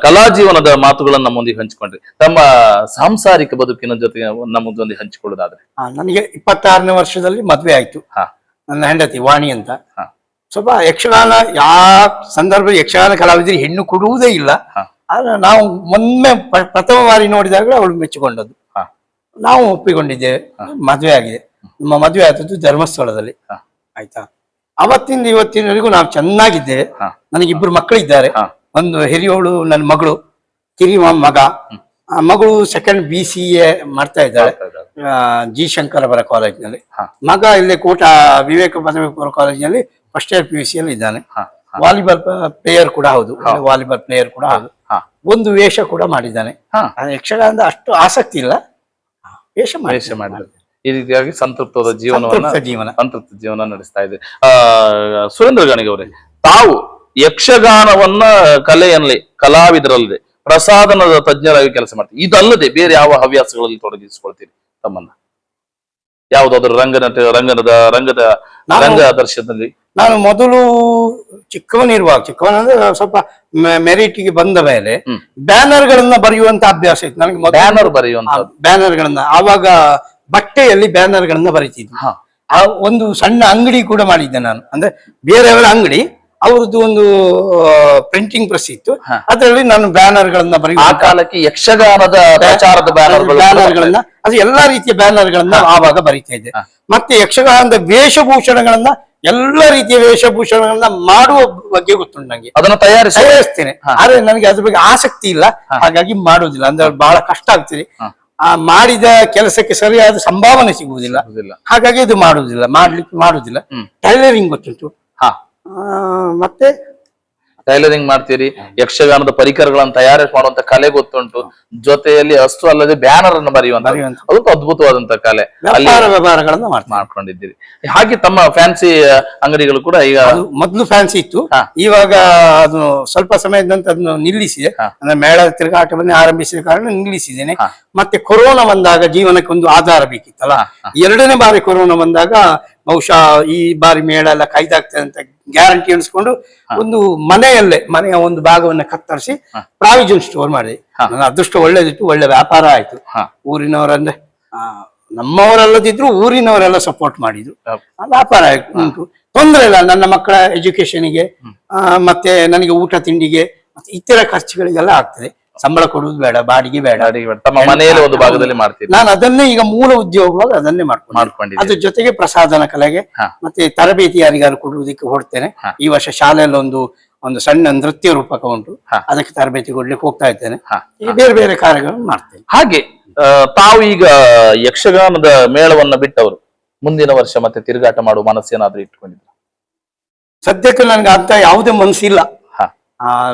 ಕಲಾ ಜೀವನದ ಮಾತುಗಳನ್ನು ನಮ್ಮೊಂದಿಗೆ ಹಂಚಿಕೊಂಡ್ರಿ. ತಮ್ಮ ಸಾಂಸಾರಿಕ ಬದುಕಿನ ಜೊತೆಗೆ ನಮ್ಮದೊಂದಿಗೆ ಹಂಚಿಕೊಳ್ಳೋದಾದ್ರೆ. ಆ, ನನಗೆ ಇಪ್ಪತ್ತಾರನೇ ವರ್ಷದಲ್ಲಿ ಮದ್ವೆ ಆಯ್ತು. ಹಾ. ನನ್ನ ಹೆಂಡತಿ ವಾಣಿ ಅಂತ. ಹಾ. ಸ್ವಲ್ಪ ಯಕ್ಷಗಾನ ಯಾವ ಸಂದರ್ಭ ಯಕ್ಷಗಾನ ಕಲಾವಿದರಿಗೆ ಹೆಣ್ಣು ಕೊಡುವುದೇ ಇಲ್ಲ. ಹಾ. ಆದ್ರೆ ನಾವು ಮೊನ್ನೆ ಪ್ರಥಮ ಬಾರಿ ನೋಡಿದಾಗ ಅವಳು ಮೆಚ್ಚಿಕೊಂಡದ್ದು. ಹಾ. ನಾವು ಒಪ್ಪಿಕೊಂಡಿದ್ದೇವೆ ಮದುವೆ ಆಗಿದೆ. ನಮ್ಮ ಮದುವೆ ಆದದ್ದು ಧರ್ಮಸ್ಥಳದಲ್ಲಿ. ಹಾ. ಆಯ್ತಾ? ಅವತ್ತಿಂದ ಇವತ್ತಿನವರೆಗೂ ನಾವು ಚೆನ್ನಾಗಿದ್ದೇವೆ. ಹಾ. ನನಗಿಬ್ಬರು ಮಕ್ಕಳಿದ್ದಾರೆ. ಹಾ. ಒಂದು ಹಿರಿಯವಳು ನನ್ನ ಮಗಳು ಕಿರಿ ಮಗ. ಆ ಮಗಳು ಸೆಕೆಂಡ್ ಬಿ ಸಿ ಎ ಮಾಡ್ತಾ ಇದ್ದಾಳೆ. ಜಿ ಇದ್ದಾರೆ. ಅವರ ಕಾಲೇಜಿನಲ್ಲಿ. ಮಗ ಇಲ್ಲಿ ಕೂಟ ವಿವೇಕ ಪದವಿ ಪೂರ್ವ ಕಾಲೇಜಿನಲ್ಲಿ first year P U C ಅಲ್ಲಿ ಇದ್ದಾನೆ. ವಾಲಿಬಾಲ್ ಪ್ಲೇಯರ್ ಕೂಡ ಹೌದು. ವಾಲಿಬಾಲ್ ಪ್ಲೇಯರ್ ಕೂಡ ಹೌದು. ಒಂದು ವೇಷ ಕೂಡ ಮಾಡಿದ್ದಾನೆ. ಯಕ್ಷಗಾನದ ಅಷ್ಟು ಆಸಕ್ತಿ ಇಲ್ಲ. ವೇಷ ವೇಷ ಈ ರೀತಿಯಾಗಿ ಸಂತೃಪ್ತವಾದ ಜೀವನವನ್ನ ಜೀವನ. ಸಂತೃಪ್ತ ಜೀವನ ನಡೆಸ್ತಾ ಇದೆ. ಸುರೇಂದ್ರ ಗಾಣಿಗ್ ಅವರೇ ತಾವು ಯಕ್ಷಗಾನವನ್ನ ಕಲೆಯಲ್ಲಿ ಕಲಾವಿದರಲ್ಲದೆ ಪ್ರಸಾದನದ ತಜ್ಞರಾಗಿ ಕೆಲಸ ಮಾಡ್ತೀವಿ. ಇದಲ್ಲದೆ ಬೇರೆ ಯಾವ ಹವ್ಯಾಸಗಳಲ್ಲಿ ತೊಡಗಿಸಿಕೊಳ್ತೀರಿ ತಮ್ಮನ್ನ? ಯಾವುದಾದ್ರೂ ರಂಗನಟ ರಂಗನದ ರಂಗದ ರಂಗ ದರ್ಶನದಲ್ಲಿ ನಾನು ಮೊದಲು ಚಿಕ್ಕವನಿರುವಾಗ ಚಿಕ್ಕವನಂದ್ರೆ ಸ್ವಲ್ಪ ಮೆರಿಟ್ಗೆ ಬಂದ ಮೇಲೆ ಬ್ಯಾನರ್ ಗಳನ್ನ ಬರೆಯುವಂತ ಅಭ್ಯಾಸ ಇತ್ತು. ನನಗೆ ಬ್ಯಾನರ್ ಬರೆಯುವಂತ? ಬ್ಯಾನರ್ ಗಳನ್ನ ಆವಾಗ ಬಟ್ಟೆಯಲ್ಲಿ ಬ್ಯಾನರ್ ಗಳನ್ನ ಬರೀತಿದ್ವಿ ಒಂದು ಸಣ್ಣ ಅಂಗಡಿ ಕೂಡ ಮಾಡಿದ್ದೆ ನಾನು. ಅಂದ್ರೆ ಬೇರೆಯವರ ಅಂಗಡಿ ಅವ್ರದ್ದು ಒಂದು ಪ್ರಿಂಟಿಂಗ್ ಪ್ರೆಸ್ ಇತ್ತು. ಅದರಲ್ಲಿ ನಾನು ಬ್ಯಾನರ್ ಗಳನ್ನ ಆ ಕಾಲಕ್ಕೆ ಯಕ್ಷಗಾನದ ಪ್ರಚಾರದ ಬ್ಯಾನರ್ ಗಳನ್ನ ಅದು ಎಲ್ಲಾ ರೀತಿಯ ಬ್ಯಾನರ್ ಗಳನ್ನ ಆವಾಗ ಬರೀತಾ ಇದ್ದೆ. ಮತ್ತೆ ಯಕ್ಷಗಾನದ ವೇಷಭೂಷಣಗಳನ್ನ ಎಲ್ಲ ರೀತಿಯ ವೇಷಭೂಷಣಗಳನ್ನ ಮಾಡುವ ಬಗ್ಗೆ ಗೊತ್ತುಂಟು ನಂಗೆ. ಅದನ್ನ ತಯಾರಿಸಿ ತಯಾರಿಸ್ತೇನೆ. ಆದ್ರೆ ನನಗೆ ಅದ್ರ ಬಗ್ಗೆ ಆಸಕ್ತಿ ಇಲ್ಲ. ಹಾಗಾಗಿ ಮಾಡುವುದಿಲ್ಲ. ಅಂದ್ರೆ ಬಹಳ ಕಷ್ಟ ಆಗ್ತದೆ. ಆ ಮಾಡಿದ ಕೆಲಸಕ್ಕೆ ಸರಿಯಾದ ಸಂಭಾವನೆ ಸಿಗುವುದಿಲ್ಲ. ಹಾಗಾಗಿ ಇದು ಮಾಡುವುದಿಲ್ಲ. ಮಾಡ್ಲಿಕ್ಕೆ ಮಾಡುವುದಿಲ್ಲ. ಟೈಲರಿಂಗ್ ಗೊತ್ತುಂಟು. ಮತ್ತೆ ಟೈಲರಿಂಗ್ ಮಾಡ್ತೀರಿ ಯಕ್ಷಗಾನದ ಪರಿಕರಗಳನ್ನು ತಯಾರಿ ಮಾಡುವಂತ ಕಲೆ ಗೊತ್ತುಂಟು. ಜೊತೆಯಲ್ಲಿ ಅಷ್ಟು ಅಲ್ಲದೆ ಬ್ಯಾನರ್ ಅನ್ನು ಬರೆಯುವಂತ. ಅದಕ್ಕೂ ಅದ್ಭುತವಾದಂತ ಕಲೆ. ವ್ಯವಹಾರಗಳನ್ನ ಮಾಡ್ಕೊಂಡಿದ್ದೀರಿ. ಹಾಗೆ ತಮ್ಮ ಫ್ಯಾನ್ಸಿ ಅಂಗಡಿಗಳು ಕೂಡ ಈಗ ಮೊದಲು ಫ್ಯಾನ್ಸಿ ಇತ್ತು. ಇವಾಗ ಅದು ಸ್ವಲ್ಪ ಸಮಯದ ನಂತರ ಅದನ್ನು ನಿಲ್ಲಿಸಿದೆ. ಹಾ. ಅಂದ್ರೆ ಮೇಳ ತಿರುಗಾಟವನ್ನೇ ಆರಂಭಿಸಿದ ಕಾರಣ ನಿಲ್ಲಿಸಿದ್ದೇನೆ. ಮತ್ತೆ ಕೊರೋನಾ ಬಂದಾಗ ಜೀವನಕ್ಕೆ ಒಂದು ಆಧಾರ ಬೇಕಿತ್ತಲ್ಲ. ಎರಡನೇ ಬಾರಿ ಕೊರೋನಾ ಬಂದಾಗ ಬಹುಶಃ ಈ ಬಾರಿ ಮೇಳ ಎಲ್ಲ ಕೈದಾಗ್ತದೆ ಅಂತ ಗ್ಯಾರಂಟಿ ಅನ್ಸ್ಕೊಂಡು ಒಂದು ಮನೆಯಲ್ಲೇ ಮನೆಯ ಒಂದು ಭಾಗವನ್ನ ಕತ್ತರಿಸಿ ಪ್ರಾವಿಜನ್ ಸ್ಟೋರ್ ಮಾಡಿದೆ. ನನ್ನ ಅದೃಷ್ಟ ಒಳ್ಳೇದಿತ್ತು ಒಳ್ಳೆ ವ್ಯಾಪಾರ ಆಯ್ತು. ಊರಿನವರಂದ್ರೆ ಆ, ನಮ್ಮವರಲ್ಲದಿದ್ರು ಊರಿನವರೆಲ್ಲ ಸಪೋರ್ಟ್ ಮಾಡಿದ್ರು. ಆ, ವ್ಯಾಪಾರ ಉಂಟು. ತೊಂದರೆ ಇಲ್ಲ ನನ್ನ ಮಕ್ಕಳ ಎಜುಕೇಶನ್ಗೆ ಮತ್ತೆ ನನಗೆ ಊಟ ತಿಂಡಿಗೆ ಮತ್ತೆ ಇತರ ಖರ್ಚುಗಳಿಗೆಲ್ಲ ಆಗ್ತದೆ. ಸಂಬಳ ಕೊಡುವುದು ಬೇಡ ಬಾಡಿಗೆ ಬೇಡ. ತಮ್ಮ ಮನೆಯಲ್ಲಿ ಒಂದು ಭಾಗದಲ್ಲಿ ಮಾಡ್ತೀವಿ ನಾನು ಅದನ್ನೇ ಈಗ ಮೂಲ ಉದ್ಯೋಗವಾಗಿ ಅದನ್ನೇ ಮಾಡ್ಕೊಂಡು ಅದ್ರ ಜೊತೆಗೆ ಪ್ರಸಾದನ ಕಲೆಗೆ ಮತ್ತೆ ತರಬೇತಿ ಯಾರಿಗಾರು ಕೊಡುವುದಕ್ಕೆ ಹೊಡ್ತೇನೆ ಈ ವರ್ಷ ಶಾಲೆಯಲ್ಲಿ ಒಂದು ಒಂದು ಸಣ್ಣ ನೃತ್ಯ ರೂಪಕ ಉಂಟು. ಅದಕ್ಕೆ ತರಬೇತಿ ಕೊಡ್ಲಿಕ್ಕೆ ಹೋಗ್ತಾ ಇದ್ದೇನೆ. ಬೇರೆ ಬೇರೆ ಕಾರ್ಯಗಳನ್ನು ಮಾಡ್ತೇನೆ. ಹಾಗೆ ತಾವು ಈಗ ಯಕ್ಷಗಾನದ ಮೇಳವನ್ನ ಬಿಟ್ಟವರು. ಮುಂದಿನ ವರ್ಷ ಮತ್ತೆ ತಿರುಗಾಟ ಮಾಡುವ ಮನಸ್ಸೇನಾದ್ರೂ ಇಟ್ಕೊಂಡಿದ್ರು ಸದ್ಯಕ್ಕೆ ನನಗೆ ಅಂತ ಯಾವುದೇ ಮನಸ್ಸಿಲ್ಲ.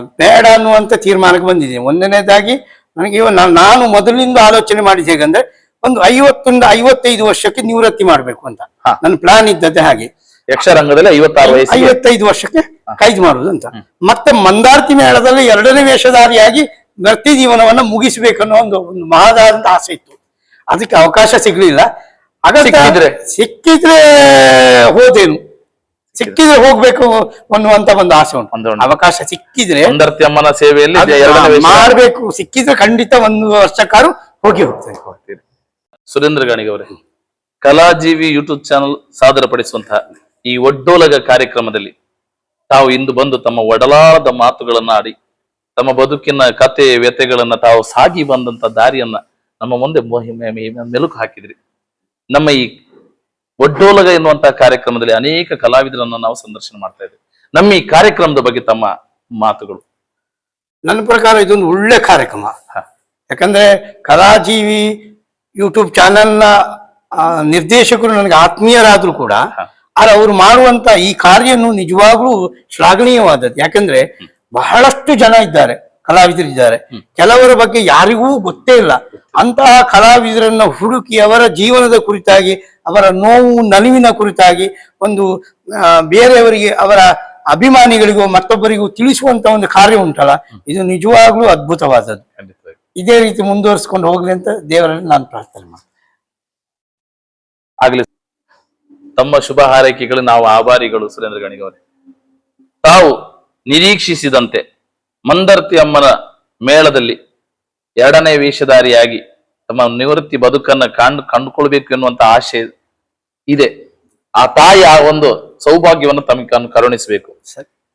ಬೇಡ ಅನ್ನುವಂತ ತೀರ್ಮಾನಕ್ಕೆ ಬಂದಿದ್ದೀನಿ. ಒಂದನೇದಾಗಿ ನನಗೆ ನಾನು ಮೊದಲಿಂದ ಆಲೋಚನೆ ಮಾಡಿದ್ದು ಹೇಗಂದ್ರೆ ಒಂದು ಐವತ್ತೊಂದು ಐವತ್ತೈದು ವರ್ಷಕ್ಕೆ ನಿವೃತ್ತಿ ಮಾಡಬೇಕು ಅಂತ. ನನ್ನ ಪ್ಲಾನ್ ಇದ್ದದ್ದೇ ಹಾಗೆ. ಯಕ್ಷರಂಗದಲ್ಲಿ ಐವತ್ತಾರು ಐವತ್ತೈದು ವರ್ಷಕ್ಕೆ ಕೈದು ಮಾಡುವುದು ಅಂತ. ಮತ್ತೆ ಮಂದಾರ್ತಿ ಮೇಳದಲ್ಲಿ ಎರಡನೇ ವೇಷಧಾರಿಯಾಗಿ ವೃತ್ತಿ ಜೀವನವನ್ನ ಮುಗಿಸಬೇಕನ್ನೋ ಒಂದು ಒಂದು ಮಹದಾದಂತ ಆಸೆ ಇತ್ತು. ಅದಕ್ಕೆ ಅವಕಾಶ ಸಿಗ್ಲಿಲ್ಲ. ಅದಕ್ಕೆ? ಸಿಕ್ಕಿದ್ರೆ ಹೋದೇನು? ಸಿಕ್ಕಿದ್ರೆ. ಹೋಗ್ಬೇಕು ಅನ್ನುವಂತ ಒಂದು ಆಸೆ ಉಂಟು. ಅವಕಾಶ ಸಿಕ್ಕಿದ್ರೆ ಅಮ್ಮನ ಸೇವೆಯಲ್ಲಿ ಮಾಡಬೇಕು ಸಿಕ್ಕಿದ್ರೆ ಖಂಡಿತ ಒಂದು ವರ್ಷಕ್ಕಾರು ಹೋಗಿ ಹೋಗ್ತೇನೆ. ಹೋಗ್ತೀರಿ. ಸುರೇಂದ್ರ ಗಾಣಿಗವರೇ ಕಲಾಜೀವಿ ಯೂಟ್ಯೂಬ್ ಚಾನಲ್ ಸಾದರಪಡಿಸುವಂತಹ ಈ ಒಡ್ಡೋಲಗ ಕಾರ್ಯಕ್ರಮದಲ್ಲಿ ತಾವು ಇಂದು ಬಂದು ತಮ್ಮ ಒಡಲಾದ ಮಾತುಗಳನ್ನ ಆಡಿ ತಮ್ಮ ಬದುಕಿನ ಕತೆ ವ್ಯತೆಗಳನ್ನ ತಾವು ಸಾಗಿ ಬಂದಂತ ದಾರಿಯನ್ನ ನಮ್ಮ ಮುಂದೆ ಮೆಲುಕು ಹಾಕಿದ್ರಿ. ನಮ್ಮ ಈ ಒಡ್ಡೋಲಗ ಎನ್ನುವಂತಹ ಕಾರ್ಯಕ್ರಮದಲ್ಲಿ ಅನೇಕ ಕಲಾವಿದರನ್ನ ನಾವು ಸಂದರ್ಶನ ಮಾಡ್ತಾ ಇದ್ದೇವೆ. ನಮ್ಮ ಈ ಕಾರ್ಯಕ್ರಮದ ಬಗ್ಗೆ ತಮ್ಮ ಮಾತುಗಳು. ನನ್ನ ಪ್ರಕಾರ ಇದೊಂದು ಒಳ್ಳೆ ಕಾರ್ಯಕ್ರಮ. ಯಾಕಂದ್ರೆ ಕಲಾಜೀವಿ ಯೂಟ್ಯೂಬ್ ಚಾನೆಲ್ ಆ, ನಿರ್ದೇಶಕರು ನನಗೆ ಆತ್ಮೀಯರಾದ್ರೂ ಕೂಡ ಆದ್ರೆ ಅವರು ಮಾಡುವಂತ ಈ ಕಾರ್ಯನು ನಿಜವಾಗ್ಲೂ ಶ್ಲಾಘನೀಯವಾದದ್ದು. ಯಾಕಂದ್ರೆ ಬಹಳಷ್ಟು ಜನ ಇದ್ದಾರೆ. ಕಲಾವಿದರಿದ್ದಾರೆ. ಕೆಲವರ ಬಗ್ಗೆ ಯಾರಿಗೂ ಗೊತ್ತೇ ಇಲ್ಲ. ಅಂತಹ ಕಲಾವಿದರನ್ನ ಹುಡುಕಿ ಅವರ ಜೀವನದ ಕುರಿತಾಗಿ ಅವರ ನೋವು ನಲಿವಿನ ಕುರಿತಾಗಿ ಒಂದು ಬೇರೆಯವರಿಗೆ ಅವರ ಅಭಿಮಾನಿಗಳಿಗೂ ಮತ್ತೊಬ್ಬರಿಗೂ ತಿಳಿಸುವಂತ ಒಂದು ಕಾರ್ಯ ಉಂಟಲ್ಲ ಇದು ನಿಜವಾಗ್ಲೂ ಅದ್ಭುತವಾದದ್ದು. ಇದೇ ರೀತಿ ಮುಂದುವರಿಸಿಕೊಂಡು ಹೋಗ್ಲಿ ಅಂತ ದೇವರಲ್ಲಿ ನಾನು ಪ್ರಾರ್ಥನೆ ಮಾಡಿ ಆಗ್ಲಿ ತಮ್ಮ ಶುಭ ಹಾರೈಕೆಗಳು ನಾವು ಆಭಾರಿಗಳು ಸುರೇಂದ್ರ ಗಣಿಗವರೇ. ತಾವು ನಿರೀಕ್ಷಿಸಿದಂತೆ ಮಂದರ್ತಿ ಅಮ್ಮನ ಮೇಳದಲ್ಲಿ ಎರಡನೇ ವೇಷಧಾರಿಯಾಗಿ ತಮ್ಮ ನಿವೃತ್ತಿ ಬದುಕನ್ನ ಕಂಡು ಕಂಡುಕೊಳ್ಬೇಕು ಎನ್ನುವಂತ ಆಶೆ ಇದೆ. ಆ ತಾಯಿ ಆ ಒಂದು ಸೌಭಾಗ್ಯವನ್ನು ತಮಗೆ ಕಣ್- ಕರುಣಿಸಬೇಕು.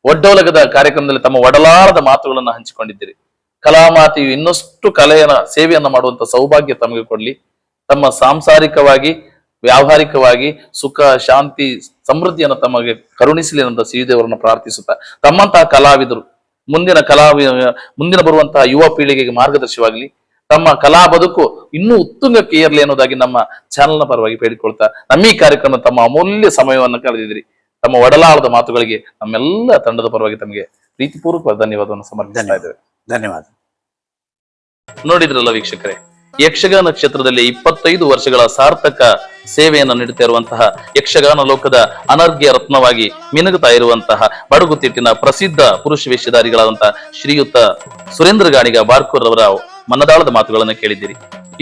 ಒಡ್ಡೋಲಗದ ಕಾರ್ಯಕ್ರಮದಲ್ಲಿ ತಮ್ಮ ಒಡಲಾರದ ಮಾತುಗಳನ್ನು ಹಂಚಿಕೊಂಡಿದ್ದೀರಿ. ಕಲಾಮಾತೆಯು ಇನ್ನಷ್ಟು ಕಲೆಯನ್ನ ಸೇವೆಯನ್ನ ಮಾಡುವಂತ ಸೌಭಾಗ್ಯ ತಮಗೆ ಕೊಡ್ಲಿ. ತಮ್ಮ ಸಾಂಸಾರಿಕವಾಗಿ ವ್ಯಾವಹಾರಿಕವಾಗಿ ಸುಖ ಶಾಂತಿ ಸಮೃದ್ಧಿಯನ್ನು ತಮಗೆ ಕರುಣಿಸಲಿ ಅಂತ ಶ್ರೀದೇವರನ್ನ ಪ್ರಾರ್ಥಿಸುತ್ತಾ. ತಮ್ಮಂತಹ ಕಲಾವಿದರು ಮುಂದಿನ ಕಲಾ ಮುಂದಿನ ಬರುವಂತಹ ಯುವ ಪೀಳಿಗೆಗೆ ಮಾರ್ಗದರ್ಶಿವಾಗಲಿ ತಮ್ಮ ಕಲಾ ಬದುಕು ಇನ್ನೂ ಉತ್ತುಂಗಕ್ಕೆ ಏರಲಿ ಅನ್ನೋದಾಗಿ ನಮ್ಮ ಚಾನೆಲ್ನ ಪರವಾಗಿ ಬೇಡಿಕೊಳ್ತಾ ನಮ್ಮ ಈ ಕಾರ್ಯಕ್ರಮ ತಮ್ಮ ಅಮೂಲ್ಯ ಸಮಯವನ್ನು ಕಳೆದಿದ್ರಿ ತಮ್ಮ ಒಡಲಾಳದ ಮಾತುಗಳಿಗೆ ನಮ್ಮೆಲ್ಲ ತಂಡದ ಪರವಾಗಿ ತಮಗೆ ಪ್ರೀತಿಪೂರ್ವಕ ಧನ್ಯವಾದವನ್ನು ಸಮರ್ಪಿಸ್ತಾ ಇದ್ದೇವೆ. ಧನ್ಯವಾದ ನೋಡಿದ್ರಲ್ಲ ವೀಕ್ಷಕರೇ? ಯಕ್ಷಗಾನ ಕ್ಷೇತ್ರದಲ್ಲಿ ಇಪ್ಪತ್ತೈದು ವರ್ಷಗಳ ಸಾರ್ಥಕ ಸೇವೆಯನ್ನು ನೀಡುತ್ತಾ ಇರುವಂತಹ ಯಕ್ಷಗಾನ ಲೋಕದ ಅನರ್ಘ್ಯ ರತ್ನವಾಗಿ ಮಿನುಗುತ್ತಾ ಇರುವಂತಹ ಬಡಗುತಿಟ್ಟಿನ ಪ್ರಸಿದ್ಧ ಪುರುಷ ವೇಷಧಾರಿಗಳಾದಂತಹ ಶ್ರೀಯುತ ಸುರೇಂದ್ರ ಗಾಣಿಗ ಬಾರ್ಕೂರ್ ಅವರ ಮನದಾಳದ ಮಾತುಗಳನ್ನು ಕೇಳಿದ್ದೀರಿ.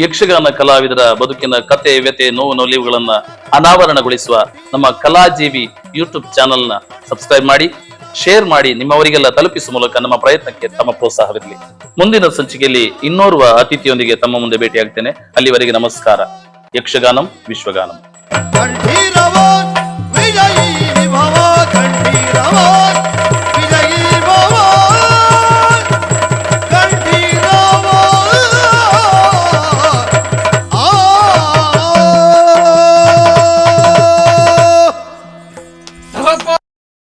ಯಕ್ಷಗಾನ ಕಲಾವಿದರ ಬದುಕಿನ ಕತೆ ವ್ಯತೆ ನೋವು ನೋಲಿವುಗಳನ್ನು ಅನಾವರಣಗೊಳಿಸುವ ನಮ್ಮ ಕಲಾಜೀವಿ ಯೂಟ್ಯೂಬ್ ಚಾನೆಲ್ನ ಸಬ್ಸ್ಕ್ರೈಬ್ ಮಾಡಿ. ಶೇರ್ ಮಾಡಿ ನಿಮ್ಮವರಿಗೆಲ್ಲ ತಲುಪಿಸುವ ಮೂಲಕ ನಮ್ಮ ಪ್ರಯತ್ನಕ್ಕೆ ತಮ್ಮ ಪ್ರೋತ್ಸಾಹವಿರಲಿ. ಮುಂದಿನ ಸಂಚಿಕೆಯಲ್ಲಿ ಇನ್ನೋರ್ವ ಅತಿಥಿಯೊಂದಿಗೆ ತಮ್ಮ ಮುಂದೆ ಭೇಟಿಯಾಗ್ತೇನೆ. ಅಲ್ಲಿವರೆಗೆ ನಮಸ್ಕಾರ. ಯಕ್ಷಗಾನಂ, ವಿಶ್ವಗಾನಂ. ಕಂಠೀರವ ವಿಜಯಿ ಭವ ಕಂಠೀರವೋ